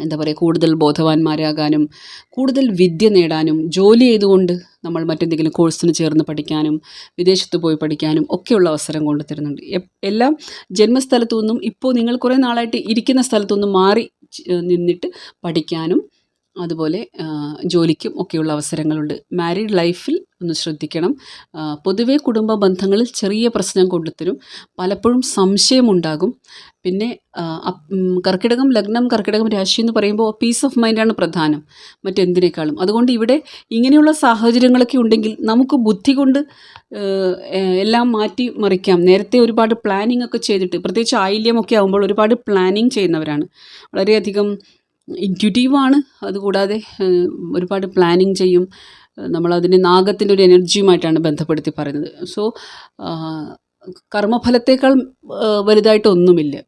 എന്താ പറയുക കൂടുതൽ ബോധവാന്മാരാകാനും കൂടുതൽ വിദ്യ നേടാനും ജോലി ചെയ്തുകൊണ്ട് നമ്മൾ മറ്റെന്തെങ്കിലും കോഴ്സിന് ചേർന്ന് പഠിക്കാനും വിദേശത്ത് പോയി പഠിക്കാനും ഒക്കെയുള്ള അവസരം കൊണ്ടുതരുന്നുണ്ട് തരുന്നുണ്ട്. എല്ലാം ജന്മസ്ഥലത്തു നിന്നും ഇപ്പോൾ നിങ്ങൾ കുറേ നാളായിട്ട് ഇരിക്കുന്ന സ്ഥലത്തു നിന്നും മാറി നിന്നിട്ട് പഠിക്കാനും അതുപോലെ ജോലിക്കും ഒക്കെയുള്ള അവസരങ്ങളുണ്ട്. മാരീഡ് ലൈഫിൽ ഒന്ന് ശ്രദ്ധിക്കണം. പൊതുവെ കുടുംബ ബന്ധങ്ങളിൽ ചെറിയ പ്രശ്നം കൊണ്ടുത്തരും. പലപ്പോഴും സംശയമുണ്ടാകും. പിന്നെ കർക്കിടകം ലഗ്നം കർക്കിടകം രാശി എന്ന് പറയുമ്പോൾ പീസ് ഓഫ് മൈൻഡാണ് പ്രധാനം മറ്റെന്തിനേക്കാളും. അതുകൊണ്ട് ഇവിടെ ഇങ്ങനെയുള്ള സാഹചര്യങ്ങളൊക്കെ ഉണ്ടെങ്കിൽ നമുക്ക് ബുദ്ധി കൊണ്ട് എല്ലാം മാറ്റി മറിക്കാം. നേരത്തെ ഒരുപാട് പ്ലാനിങ് ഒക്കെ ചെയ്തിട്ട് പ്രത്യേകിച്ച് ആയില്യമൊക്കെ ആകുമ്പോൾ ഒരുപാട് പ്ലാനിങ് ചെയ്യുന്നവരാണ്. വളരെയധികം ഇന്റ്യൂട്ടീവാണ്. അതുകൂടാതെ ഒരുപാട് പ്ലാനിങ് ചെയ്യും. നമ്മളതിനെ നാഗത്തിന്റെ ഒരു എനർജിയുമായിട്ടാണ് ബന്ധപ്പെടുത്തി പറയുന്നത്. സോ കർമ്മഫലത്തേക്കാൾ വലുതായിട്ടൊന്നുമില്ല.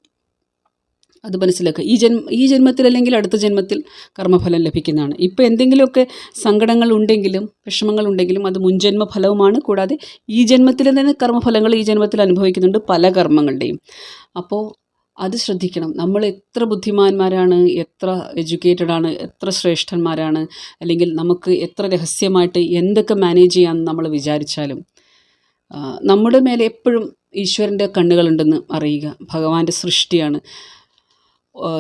അത് മനസ്സിലാക്കുക. ഈ ജന്മ ഈ ജന്മത്തിൽ അല്ലെങ്കിൽ അടുത്ത ജന്മത്തിൽ കർമ്മഫലം ലഭിക്കുന്നതാണ്. ഇപ്പോൾ എന്തെങ്കിലുമൊക്കെ സങ്കടങ്ങൾ ഉണ്ടെങ്കിലും വിഷമങ്ങൾ ഉണ്ടെങ്കിലും അത് മുൻജന്മ ഫലവുമാണ് കൂടാതെ ഈ ജന്മത്തിൽ തന്നെ കർമ്മഫലങ്ങൾ ഈ ജന്മത്തിൽ അനുഭവിക്കുന്നുണ്ട് പല കർമ്മങ്ങളുടെയും. അപ്പോൾ അത് ശ്രദ്ധിക്കണം. നമ്മൾ എത്ര ബുദ്ധിമാന്മാരാണ് എത്ര എഡ്യൂക്കേറ്റഡ് ആണ് എത്ര ശ്രേഷ്ഠന്മാരാണ് അല്ലെങ്കിൽ നമുക്ക് എത്ര രഹസ്യമായിട്ട് എന്തൊക്കെ മാനേജ് ചെയ്യാമെന്ന് നമ്മൾ വിചാരിച്ചാലും നമ്മുടെ മേലെ എപ്പോഴും ഈശ്വരന്റെ കണ്ണുകളുണ്ടെന്ന് അറിയുക. ഭഗവാന്റെ സൃഷ്ടിയാണ്.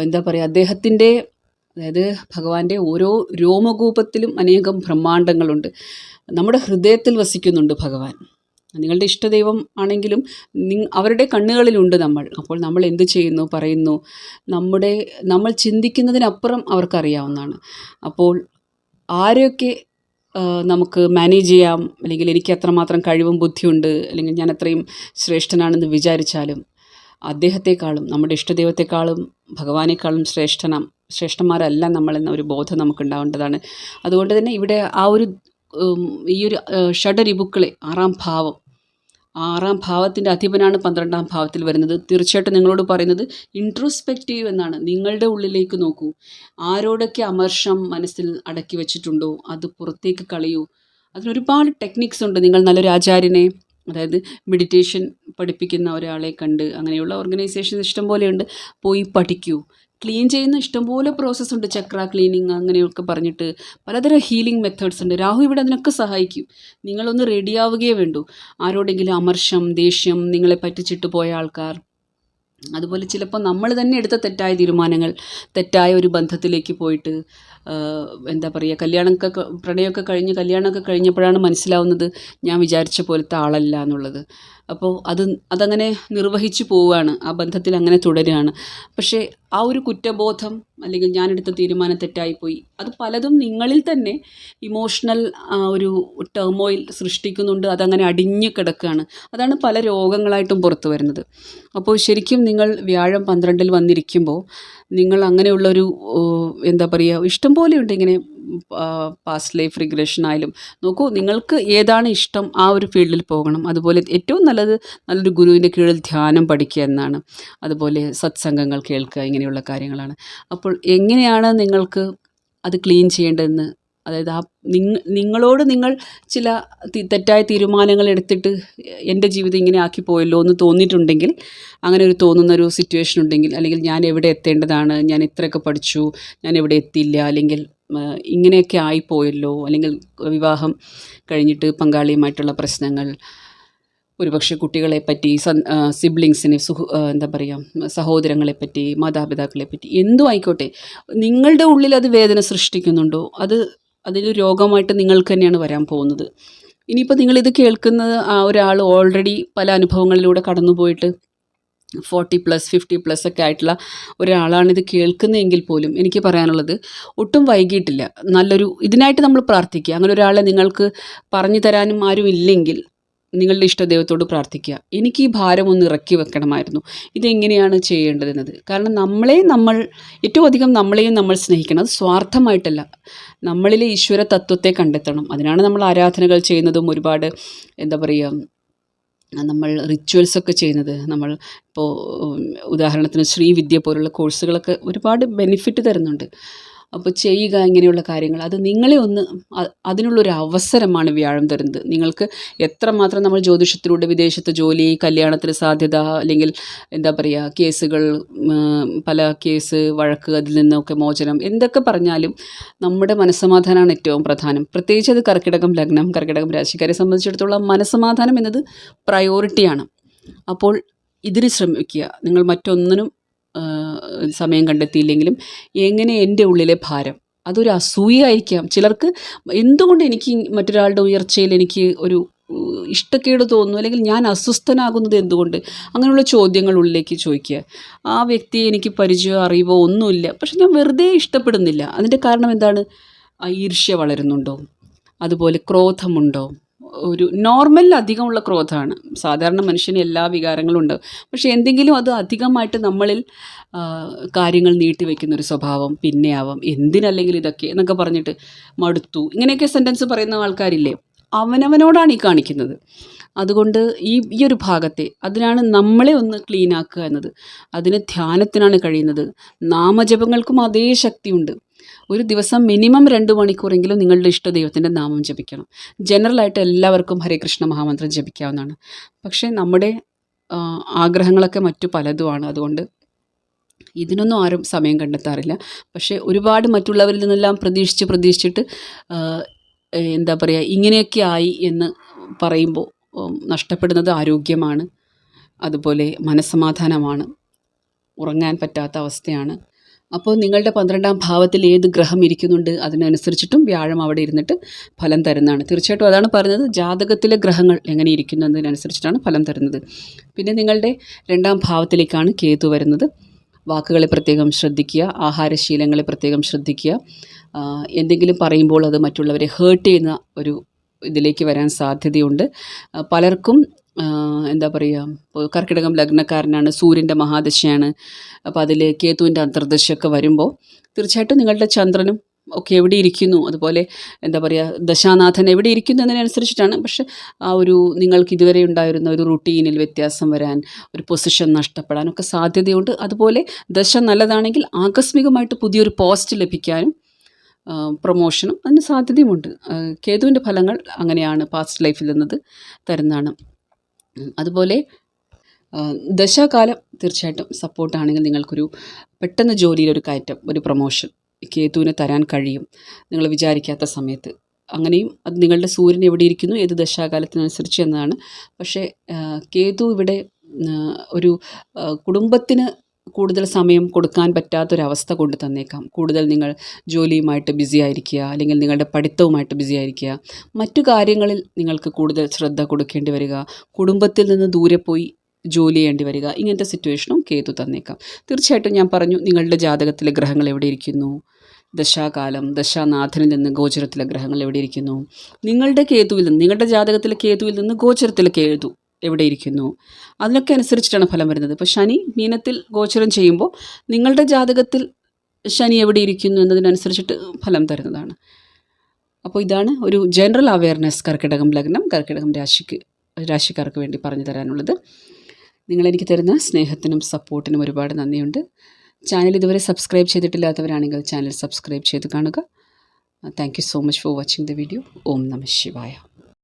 എന്താ പറയുക അദ്ദേഹത്തിന്റെ അതായത് ഭഗവാന്റെ ഓരോ രോമകൂപത്തിലും അനേകം ബ്രഹ്മാണ്ടങ്ങളുണ്ട് നമ്മുടെ ഹൃദയത്തിൽ വസിക്കുന്നുണ്ട് ഭഗവാൻ. നിങ്ങളുടെ ഇഷ്ടദൈവം ആണെങ്കിലും അവരുടെ കണ്ണുകളിലുണ്ട് നമ്മൾ. അപ്പോൾ നമ്മൾ എന്ത് ചെയ്യുന്നു പറയുന്നു നമ്മുടെ നമ്മൾ ചിന്തിക്കുന്നതിനപ്പുറം അവർക്കറിയാവുന്നതാണ്. അപ്പോൾ ആരെയൊക്കെ നമുക്ക് മാനേജ് ചെയ്യാം അല്ലെങ്കിൽ എനിക്ക് അത്രമാത്രം കഴിവും ബുദ്ധിയുണ്ട് അല്ലെങ്കിൽ ഞാൻ അത്രയും ശ്രേഷ്ഠനാണെന്ന് വിചാരിച്ചാലും അദ്ദേഹത്തെക്കാളും നമ്മുടെ ഇഷ്ടദൈവത്തെക്കാളും ഭഗവാനേക്കാളും ശ്രേഷ്ഠനം ശ്രേഷ്ഠന്മാരല്ല നമ്മളെന്ന ഒരു ബോധം നമുക്കുണ്ടാവേണ്ടതാണ്. അതുകൊണ്ട് തന്നെ ഇവിടെ ആ ഒരു ഈ ഒരു ഷഡരിബുക്കളെ ആറാം ഭാവം ആറാം ഭാവത്തിന്റെ അധിപനാണ് പന്ത്രണ്ടാം ഭാവത്തിൽ വരുന്നത്. തീർച്ചയായിട്ടും നിങ്ങളോട് പറയുന്നത് ഇൻട്രോസ്പെക്റ്റീവ് എന്നാണ്. നിങ്ങളുടെ ഉള്ളിലേക്ക് നോക്കൂ. ആരോടൊക്കെ അമർഷം മനസ്സിൽ അടക്കി വെച്ചിട്ടുണ്ടോ? അത് പുറത്തേക്ക് കളയൂ. അതിനൊരുപാട് ടെക്നിക്സ് ഉണ്ട്. നിങ്ങൾ നല്ലൊരു ആചാര്യനെ അതായത് മെഡിറ്റേഷൻ പഠിപ്പിക്കുന്ന ഒരാളെ കണ്ട് അങ്ങനെയുള്ള ഓർഗനൈസേഷൻ ഇഷ്ടം ഇഷ്ടംപോലെയുണ്ട്. പോയി പഠിക്കൂ. ക്ലീൻ ചെയ്യുന്ന ഇഷ്ടംപോലെ പ്രോസസ്സ് ഉണ്ട് ചക്ര ക്ലീനിങ് അങ്ങനെയൊക്കെ പറഞ്ഞിട്ട്. പലതരം ഹീലിംഗ് മെത്തേഡ്സ് ഉണ്ട്. രാഹു ഇവിടെ അതിനൊക്കെ സഹായിക്കും. നിങ്ങളൊന്ന് റെഡിയാവുകയേ വേണ്ടൂ. ആരോടെങ്കിലും അമർഷം ദേഷ്യം നിങ്ങളെ പറ്റിച്ചിട്ട് പോയ ആൾക്കാർ. അതുപോലെ ചിലപ്പോൾ നമ്മൾ തന്നെ എടുത്ത തെറ്റായ തീരുമാനങ്ങൾ തെറ്റായ ഒരു ബന്ധത്തിലേക്ക് പോയിട്ട് എന്താ പറയുക കല്യാണമൊക്കെ പ്രണയമൊക്കെ കഴിഞ്ഞ് കല്യാണമൊക്കെ കഴിഞ്ഞപ്പോഴാണ് മനസ്സിലാവുന്നത് ഞാൻ വിചാരിച്ച പോലത്തെ ആളല്ല എന്നുള്ളത്. അപ്പോൾ അത് അതങ്ങനെ നിർവഹിച്ചു പോവുകയാണ് ആ ബന്ധത്തിൽ അങ്ങനെ തുടരുകയാണ്. പക്ഷേ ആ ഒരു കുറ്റബോധം അല്ലെങ്കിൽ ഞാനെടുത്ത തീരുമാനം തെറ്റായിപ്പോയി. അത് പലതും നിങ്ങളിൽ തന്നെ ഇമോഷണൽ ഒരു ടേമോയിൽ സൃഷ്ടിക്കുന്നുണ്ട് അതങ്ങനെ അടിഞ്ഞു കിടക്കുകയാണ്. അതാണ് പല രോഗങ്ങളായിട്ടും പുറത്തു വരുന്നത്. അപ്പോൾ ശരിക്കും നിങ്ങൾ വ്യാഴം പന്ത്രണ്ടിൽ വന്നിരിക്കുമ്പോൾ നിങ്ങൾ അങ്ങനെയുള്ളൊരു എന്താ പറയുക ഇഷ്ടം പോലെയുണ്ട് ഇങ്ങനെ പാസ്റ്റ് ലൈഫ് റിഗ്രഷൻ ആയാലും. നോക്കൂ നിങ്ങൾക്ക് ഏതാണ് ഇഷ്ടം ആ ഒരു ഫീൽഡിൽ പോകണം. അതുപോലെ ഏറ്റവും നല്ലത് നല്ലൊരു ഗുരുവിന്റെ കീഴിൽ ധ്യാനം പഠിക്കുക എന്നാണ്. അതുപോലെ സത്സംഗങ്ങൾ കേൾക്കുക ഇങ്ങനെയുള്ള കാര്യങ്ങളാണ്. അപ്പോൾ എങ്ങനെയാണ് നിങ്ങൾക്ക് അത് ക്ലീൻ ചെയ്യേണ്ടതെന്ന് അതായത് ആ നിങ്ങ നിങ്ങളോട് നിങ്ങൾ ചില തെറ്റായ തീരുമാനങ്ങൾ എടുത്തിട്ട് എന്റെ ജീവിതം ഇങ്ങനെ ആക്കി പോയല്ലോ എന്ന് തോന്നിയിട്ടുണ്ടെങ്കിൽ അങ്ങനെ ഒരു തോന്നുന്ന ഒരു സിറ്റുവേഷൻ ഉണ്ടെങ്കിൽ അല്ലെങ്കിൽ ഞാൻ എവിടെ എത്തേണ്ടതാണ് ഞാൻ ഇത്രയൊക്കെ പഠിച്ചു ഞാൻ എവിടെ എത്തിയില്ല അല്ലെങ്കിൽ ഇങ്ങനെയൊക്കെ ആയിപ്പോയല്ലോ അല്ലെങ്കിൽ വിവാഹം കഴിഞ്ഞിട്ട് പങ്കാളിയുമായിട്ടുള്ള പ്രശ്നങ്ങൾ ഒരുപക്ഷെ കുട്ടികളെ പറ്റി സിബ്ലിങ്സിനെ സുഹു എന്താ പറയുക സഹോദരങ്ങളെ പറ്റി മാതാപിതാക്കളെ പറ്റി എന്തും ആയിക്കോട്ടെ നിങ്ങളുടെ ഉള്ളിൽ അത് വേദന സൃഷ്ടിക്കുന്നുണ്ടോ? അത് അതൊരു രോഗമായിട്ട് നിങ്ങൾക്ക് തന്നെയാണ് വരാൻ പോകുന്നത്. ഇനിയിപ്പോൾ നിങ്ങളിത് കേൾക്കുന്നത് ആ ഒരാൾ ഓൾറെഡി പല അനുഭവങ്ങളിലൂടെ കടന്നുപോയിട്ട് ഫോർട്ടി പ്ലസ് ഫിഫ്റ്റി പ്ലസ് ഒക്കെ ആയിട്ടുള്ള ഒരാളാണ് ഇത് കേൾക്കുന്നതെങ്കിൽ പോലും എനിക്ക് പറയാനുള്ളത് ഒട്ടും വൈകിട്ടില്ല നല്ലൊരു ഇതിനായിട്ട് നമ്മൾ പ്രാർത്ഥിക്കുക. അങ്ങനെ ഒരാളെ നിങ്ങൾക്ക് പറഞ്ഞു തരാനും ആരും ഇല്ലെങ്കിൽ നിങ്ങളുടെ ഇഷ്ടദൈവത്തോട് പ്രാർത്ഥിക്കുക. എനിക്ക് ഈ ഭാരം ഒന്ന് ഇറക്കി വെക്കണമായിരുന്നു. ഇതെങ്ങനെയാണ് ചെയ്യേണ്ടതെന്നത്? കാരണം നമ്മളെ നമ്മൾ ഏറ്റവും അധികം നമ്മളെയും നമ്മൾ സ്നേഹിക്കണം. അത് സ്വാർത്ഥമായിട്ടല്ല. നമ്മളിലെ ഈശ്വര തത്വത്തെ കണ്ടെത്തണം. അതിനാണ് നമ്മൾ ആരാധനകൾ ചെയ്യുന്നതും ഒരുപാട് എന്താ പറയുക നമ്മൾ റിച്വൽസൊക്കെ ചെയ്യുന്നത്. നമ്മൾ ഇപ്പോൾ ഉദാഹരണത്തിന് ശ്രീവിദ്യ പോലുള്ള കോഴ്സുകളൊക്കെ ഒരുപാട് ബെനിഫിറ്റ് തരുന്നുണ്ട്. അപ്പോൾ ചെയ്യുക ഇങ്ങനെയുള്ള കാര്യങ്ങൾ. അത് നിങ്ങളെ ഒന്ന് അതിനുള്ളൊരു അവസരമാണ് വ്യാഴം തരുന്നത്. നിങ്ങൾക്ക് എത്രമാത്രം നമ്മൾ ജ്യോതിഷത്തിലൂടെ വിദേശത്ത് ജോലി കല്യാണത്തിന് സാധ്യത അല്ലെങ്കിൽ എന്താ പറയുക കേസുകൾ പല കേസ് വഴക്ക് അതിൽ നിന്നൊക്കെ മോചനം എന്തൊക്കെ പറഞ്ഞാലും നമ്മുടെ മനസ്സമാധാനമാണ് ഏറ്റവും പ്രധാനം. പ്രത്യേകിച്ച് അത് കർക്കിടകം ലഗ്നം കർക്കിടകം രാശിക്കാരെ സംബന്ധിച്ചിടത്തോളം മനസ്സമാധാനം എന്നത് പ്രയോറിറ്റിയാണ് അപ്പോൾ ഇതിന് ശ്രമിക്കുക. നിങ്ങൾ മറ്റൊന്നിനും സമയം കണ്ടെത്തിയില്ലെങ്കിലും എങ്ങനെ എന്റെ ഉള്ളിലെ ഭാരം? അതൊരു അസൂയായിരിക്കാം ചിലർക്ക് എന്തുകൊണ്ട് എനിക്ക് മറ്റൊരാളുടെ ഉയർച്ചയിൽ എനിക്ക് ഒരു ഇഷ്ടക്കേട് തോന്നുന്നു? അല്ലെങ്കിൽ ഞാൻ അസ്വസ്ഥനാകുന്നത് എന്തുകൊണ്ട്? അങ്ങനെയുള്ള ചോദ്യങ്ങൾ ഉള്ളിലേക്ക് ചോദിക്കുക. ആ വ്യക്തിയെ എനിക്ക് പരിചയമോ അറിവോ ഒന്നുമില്ല. പക്ഷെ ഞാൻ വെറുതെ ഇഷ്ടപ്പെടുന്നില്ല. അതിന്റെ കാരണം എന്താണ്? ഈർഷ്യ വളരുന്നുണ്ടോ? അതുപോലെ ക്രോധമുണ്ടോ? ഒരു നോർമൽ അധികമുള്ള ക്രോധമാണ്. സാധാരണ മനുഷ്യന് എല്ലാ വികാരങ്ങളും ഉണ്ട്. പക്ഷേ എന്തെങ്കിലും അത് അധികമായിട്ട് നമ്മളിൽ കാര്യങ്ങൾ നീട്ടിവെക്കുന്ന ഒരു സ്വഭാവം പിന്നെ ആവാം എന്തിനല്ലെങ്കിൽ ഇതൊക്കെ എന്നൊക്കെ പറഞ്ഞിട്ട് മടുത്തു. ഇങ്ങനെയൊക്കെ സെന്റൻസ് പറയുന്ന ആൾക്കാരില്ലേ? അവനവനോടാണ് ഈ കാണിക്കുന്നത്. അതുകൊണ്ട് ഈ ഈ ഒരു ഭാഗത്തെ അതിനാണ് നമ്മളെ ഒന്ന് ക്ലീൻ ആക്കുക എന്നത്. അതിന് ധ്യാനത്തിനാണ് കഴിയുന്നത്. നാമജപങ്ങൾക്കും അതേ ശക്തിയുണ്ട്. ഒരു ദിവസം മിനിമം രണ്ട് മണിക്കൂറെങ്കിലും നിങ്ങളുടെ ഇഷ്ട ദൈവത്തിന്റെ നാമം ജപിക്കണം. ജനറലായിട്ട് എല്ലാവർക്കും ഹരേ കൃഷ്ണ മഹാമന്ത്രം ജപിക്കാവുന്നതാണ്. പക്ഷേ നമ്മുടെ ആഗ്രഹങ്ങളൊക്കെ മറ്റു പലതുമാണ്. അതുകൊണ്ട് ഇതിനൊന്നും ആരും സമയം കണ്ടെത്താറില്ല. പക്ഷേ ഒരുപാട് മറ്റുള്ളവരിൽ നിന്നെല്ലാം പ്രതീക്ഷിച്ച് പ്രതീക്ഷിച്ചിട്ട് എന്താ പറയുക ഇങ്ങനെയൊക്കെ ആയി എന്ന് പറയുമ്പോൾ നഷ്ടപ്പെടുന്നത് ആരോഗ്യമാണ്. അതുപോലെ മനസ്സമാധാനമാണ്. ഉറങ്ങാൻ പറ്റാത്ത അവസ്ഥയാണ്. അപ്പോൾ നിങ്ങളുടെ പന്ത്രണ്ടാം ഭാവത്തിൽ ഏത് ഗ്രഹം ഇരിക്കുന്നുണ്ട് അതിനനുസരിച്ചിട്ടും വ്യാഴം അവിടെ ഇരുന്നിട്ട് ഫലം തരുന്നതാണ്. തീർച്ചയായിട്ടും അതാണ് പറഞ്ഞത്. ജാതകത്തിലെ ഗ്രഹങ്ങൾ എങ്ങനെ ഇരിക്കുന്നു എന്നതിനനുസരിച്ചിട്ടാണ് ഫലം തരുന്നത്. പിന്നെ നിങ്ങളുടെ രണ്ടാം ഭാവത്തിലേക്കാണ് കേതു വരുന്നത്. വാക്കുകളെ പ്രത്യേകം ശ്രദ്ധിക്കുക ആഹാരശീലങ്ങളെ പ്രത്യേകം ശ്രദ്ധിക്കുക. എന്തെങ്കിലും പറയുമ്പോൾ അത് മറ്റുള്ളവരെ ഹേർട്ട് ചെയ്യുന്ന ഒരു ഇതിലേക്ക് വരാൻ സാധ്യതയുണ്ട്. പലർക്കും എന്താ പറയുക കർക്കിടകം ലഗ്നക്കാരനാണ് സൂര്യന്റെ മഹാദശയാണ്. അപ്പോൾ അതിൽ കേതുവിന്റെ അന്തർദശയൊക്കെ വരുമ്പോൾ തീർച്ചയായിട്ടും നിങ്ങളുടെ ചന്ദ്രനും ഒക്കെ എവിടെ ഇരിക്കുന്നു? അതുപോലെ എന്താ പറയുക ദശാനാഥൻ എവിടെ ഇരിക്കുന്നു എന്നതിനനുസരിച്ചിട്ടാണ്. പക്ഷെ ആ ഒരു നിങ്ങൾക്ക് ഇതുവരെ ഉണ്ടായിരുന്ന ഒരു റുട്ടീനിൽ വ്യത്യാസം വരാൻ ഒരു പൊസിഷൻ നഷ്ടപ്പെടാനൊക്കെ സാധ്യതയുണ്ട്. അതുപോലെ ദശ നല്ലതാണെങ്കിൽ ആകസ്മികമായിട്ട് പുതിയൊരു പോസ്റ്റ് ലഭിക്കാനും പ്രൊമോഷനും അതിന് സാധ്യതയുമുണ്ട്. കേതുവിന്റെ ഫലങ്ങൾ അങ്ങനെയാണ് പാസ്റ്റ് ലൈഫിൽ നിന്നത് തരുന്നതാണ്. അതുപോലെ ദശാകാലം തീർച്ചയായിട്ടും സപ്പോർട്ടാണെങ്കിൽ നിങ്ങൾക്കൊരു പെട്ടെന്ന് ജോലിയിലൊരു കയറ്റം ഒരു പ്രൊമോഷൻ കേതുവിന് തരാൻ കഴിയും. നിങ്ങൾ വിചാരിക്കാത്ത സമയത്ത്. അങ്ങനെയും അത് നിങ്ങളുടെ സൂര്യൻ എവിടെ ഇരിക്കുന്നു ഏത് ദശാകാലത്തിനനുസരിച്ച് എന്നതാണ്. പക്ഷേ കേതു ഇവിടെ ഒരു കുടുംബത്തിന് കൂടുതൽ സമയം കൊടുക്കാൻ പറ്റാത്തൊരവസ്ഥ കൊണ്ട് തന്നേക്കാം. കൂടുതൽ നിങ്ങൾ ജോലിയുമായിട്ട് ബിസി ആയിരിക്കുക അല്ലെങ്കിൽ നിങ്ങളുടെ പഠിത്തവുമായിട്ട് ബിസി ആയിരിക്കുക. മറ്റു കാര്യങ്ങളിൽ നിങ്ങൾക്ക് കൂടുതൽ ശ്രദ്ധ കൊടുക്കേണ്ടി വരിക. കുടുംബത്തിൽ നിന്ന് ദൂരെ പോയി ജോലി ചെയ്യേണ്ടി വരിക. ഇങ്ങനത്തെ സിറ്റുവേഷനും കേതു തന്നേക്കാം. തീർച്ചയായിട്ടും ഞാൻ പറഞ്ഞു നിങ്ങളുടെ ജാതകത്തിലെ ഗ്രഹങ്ങൾ എവിടെ ഇരിക്കുന്നു? ദശാകാലം ദശാനാഥനിൽ നിന്ന് ഗോചരത്തിലെ ഗ്രഹങ്ങൾ എവിടെ ഇരിക്കുന്നു? നിങ്ങളുടെ കേതുവിൽ നിന്ന് നിങ്ങളുടെ ജാതകത്തിലെ കേതുവിൽ നിന്ന് ഗോചരത്തിലെ കേതു എവിടെ ഇരിക്കുന്നു? അതിനൊക്കെ അനുസരിച്ചിട്ടാണ് ഫലം വരുന്നത്. ഇപ്പോൾ ശനി മീനത്തിൽ ഗോചരം ചെയ്യുമ്പോൾ നിങ്ങളുടെ ജാതകത്തിൽ ശനി എവിടെ ഇരിക്കുന്നു എന്നതിനനുസരിച്ചിട്ട് ഫലം തരുന്നതാണ്. അപ്പോൾ ഇതാണ് ഒരു ജനറൽ അവയർനെസ് കർക്കിടകം ലഗ്നം കർക്കിടകം രാശിക്ക് രാശിക്കാർക്ക് വേണ്ടി പറഞ്ഞു തരാനുള്ളത്. നിങ്ങളെനിക്ക് തരുന്ന സ്നേഹത്തിനും സപ്പോർട്ടിനും ഒരുപാട് നന്ദിയുണ്ട്. ചാനൽ ഇതുവരെ സബ്സ്ക്രൈബ് ചെയ്തിട്ടില്ലാത്തവരാണെങ്കിൽ ചാനൽ സബ്സ്ക്രൈബ് ചെയ്ത് കാണുക. Thank you so much for watching the video ഓം നമ ശിവായ.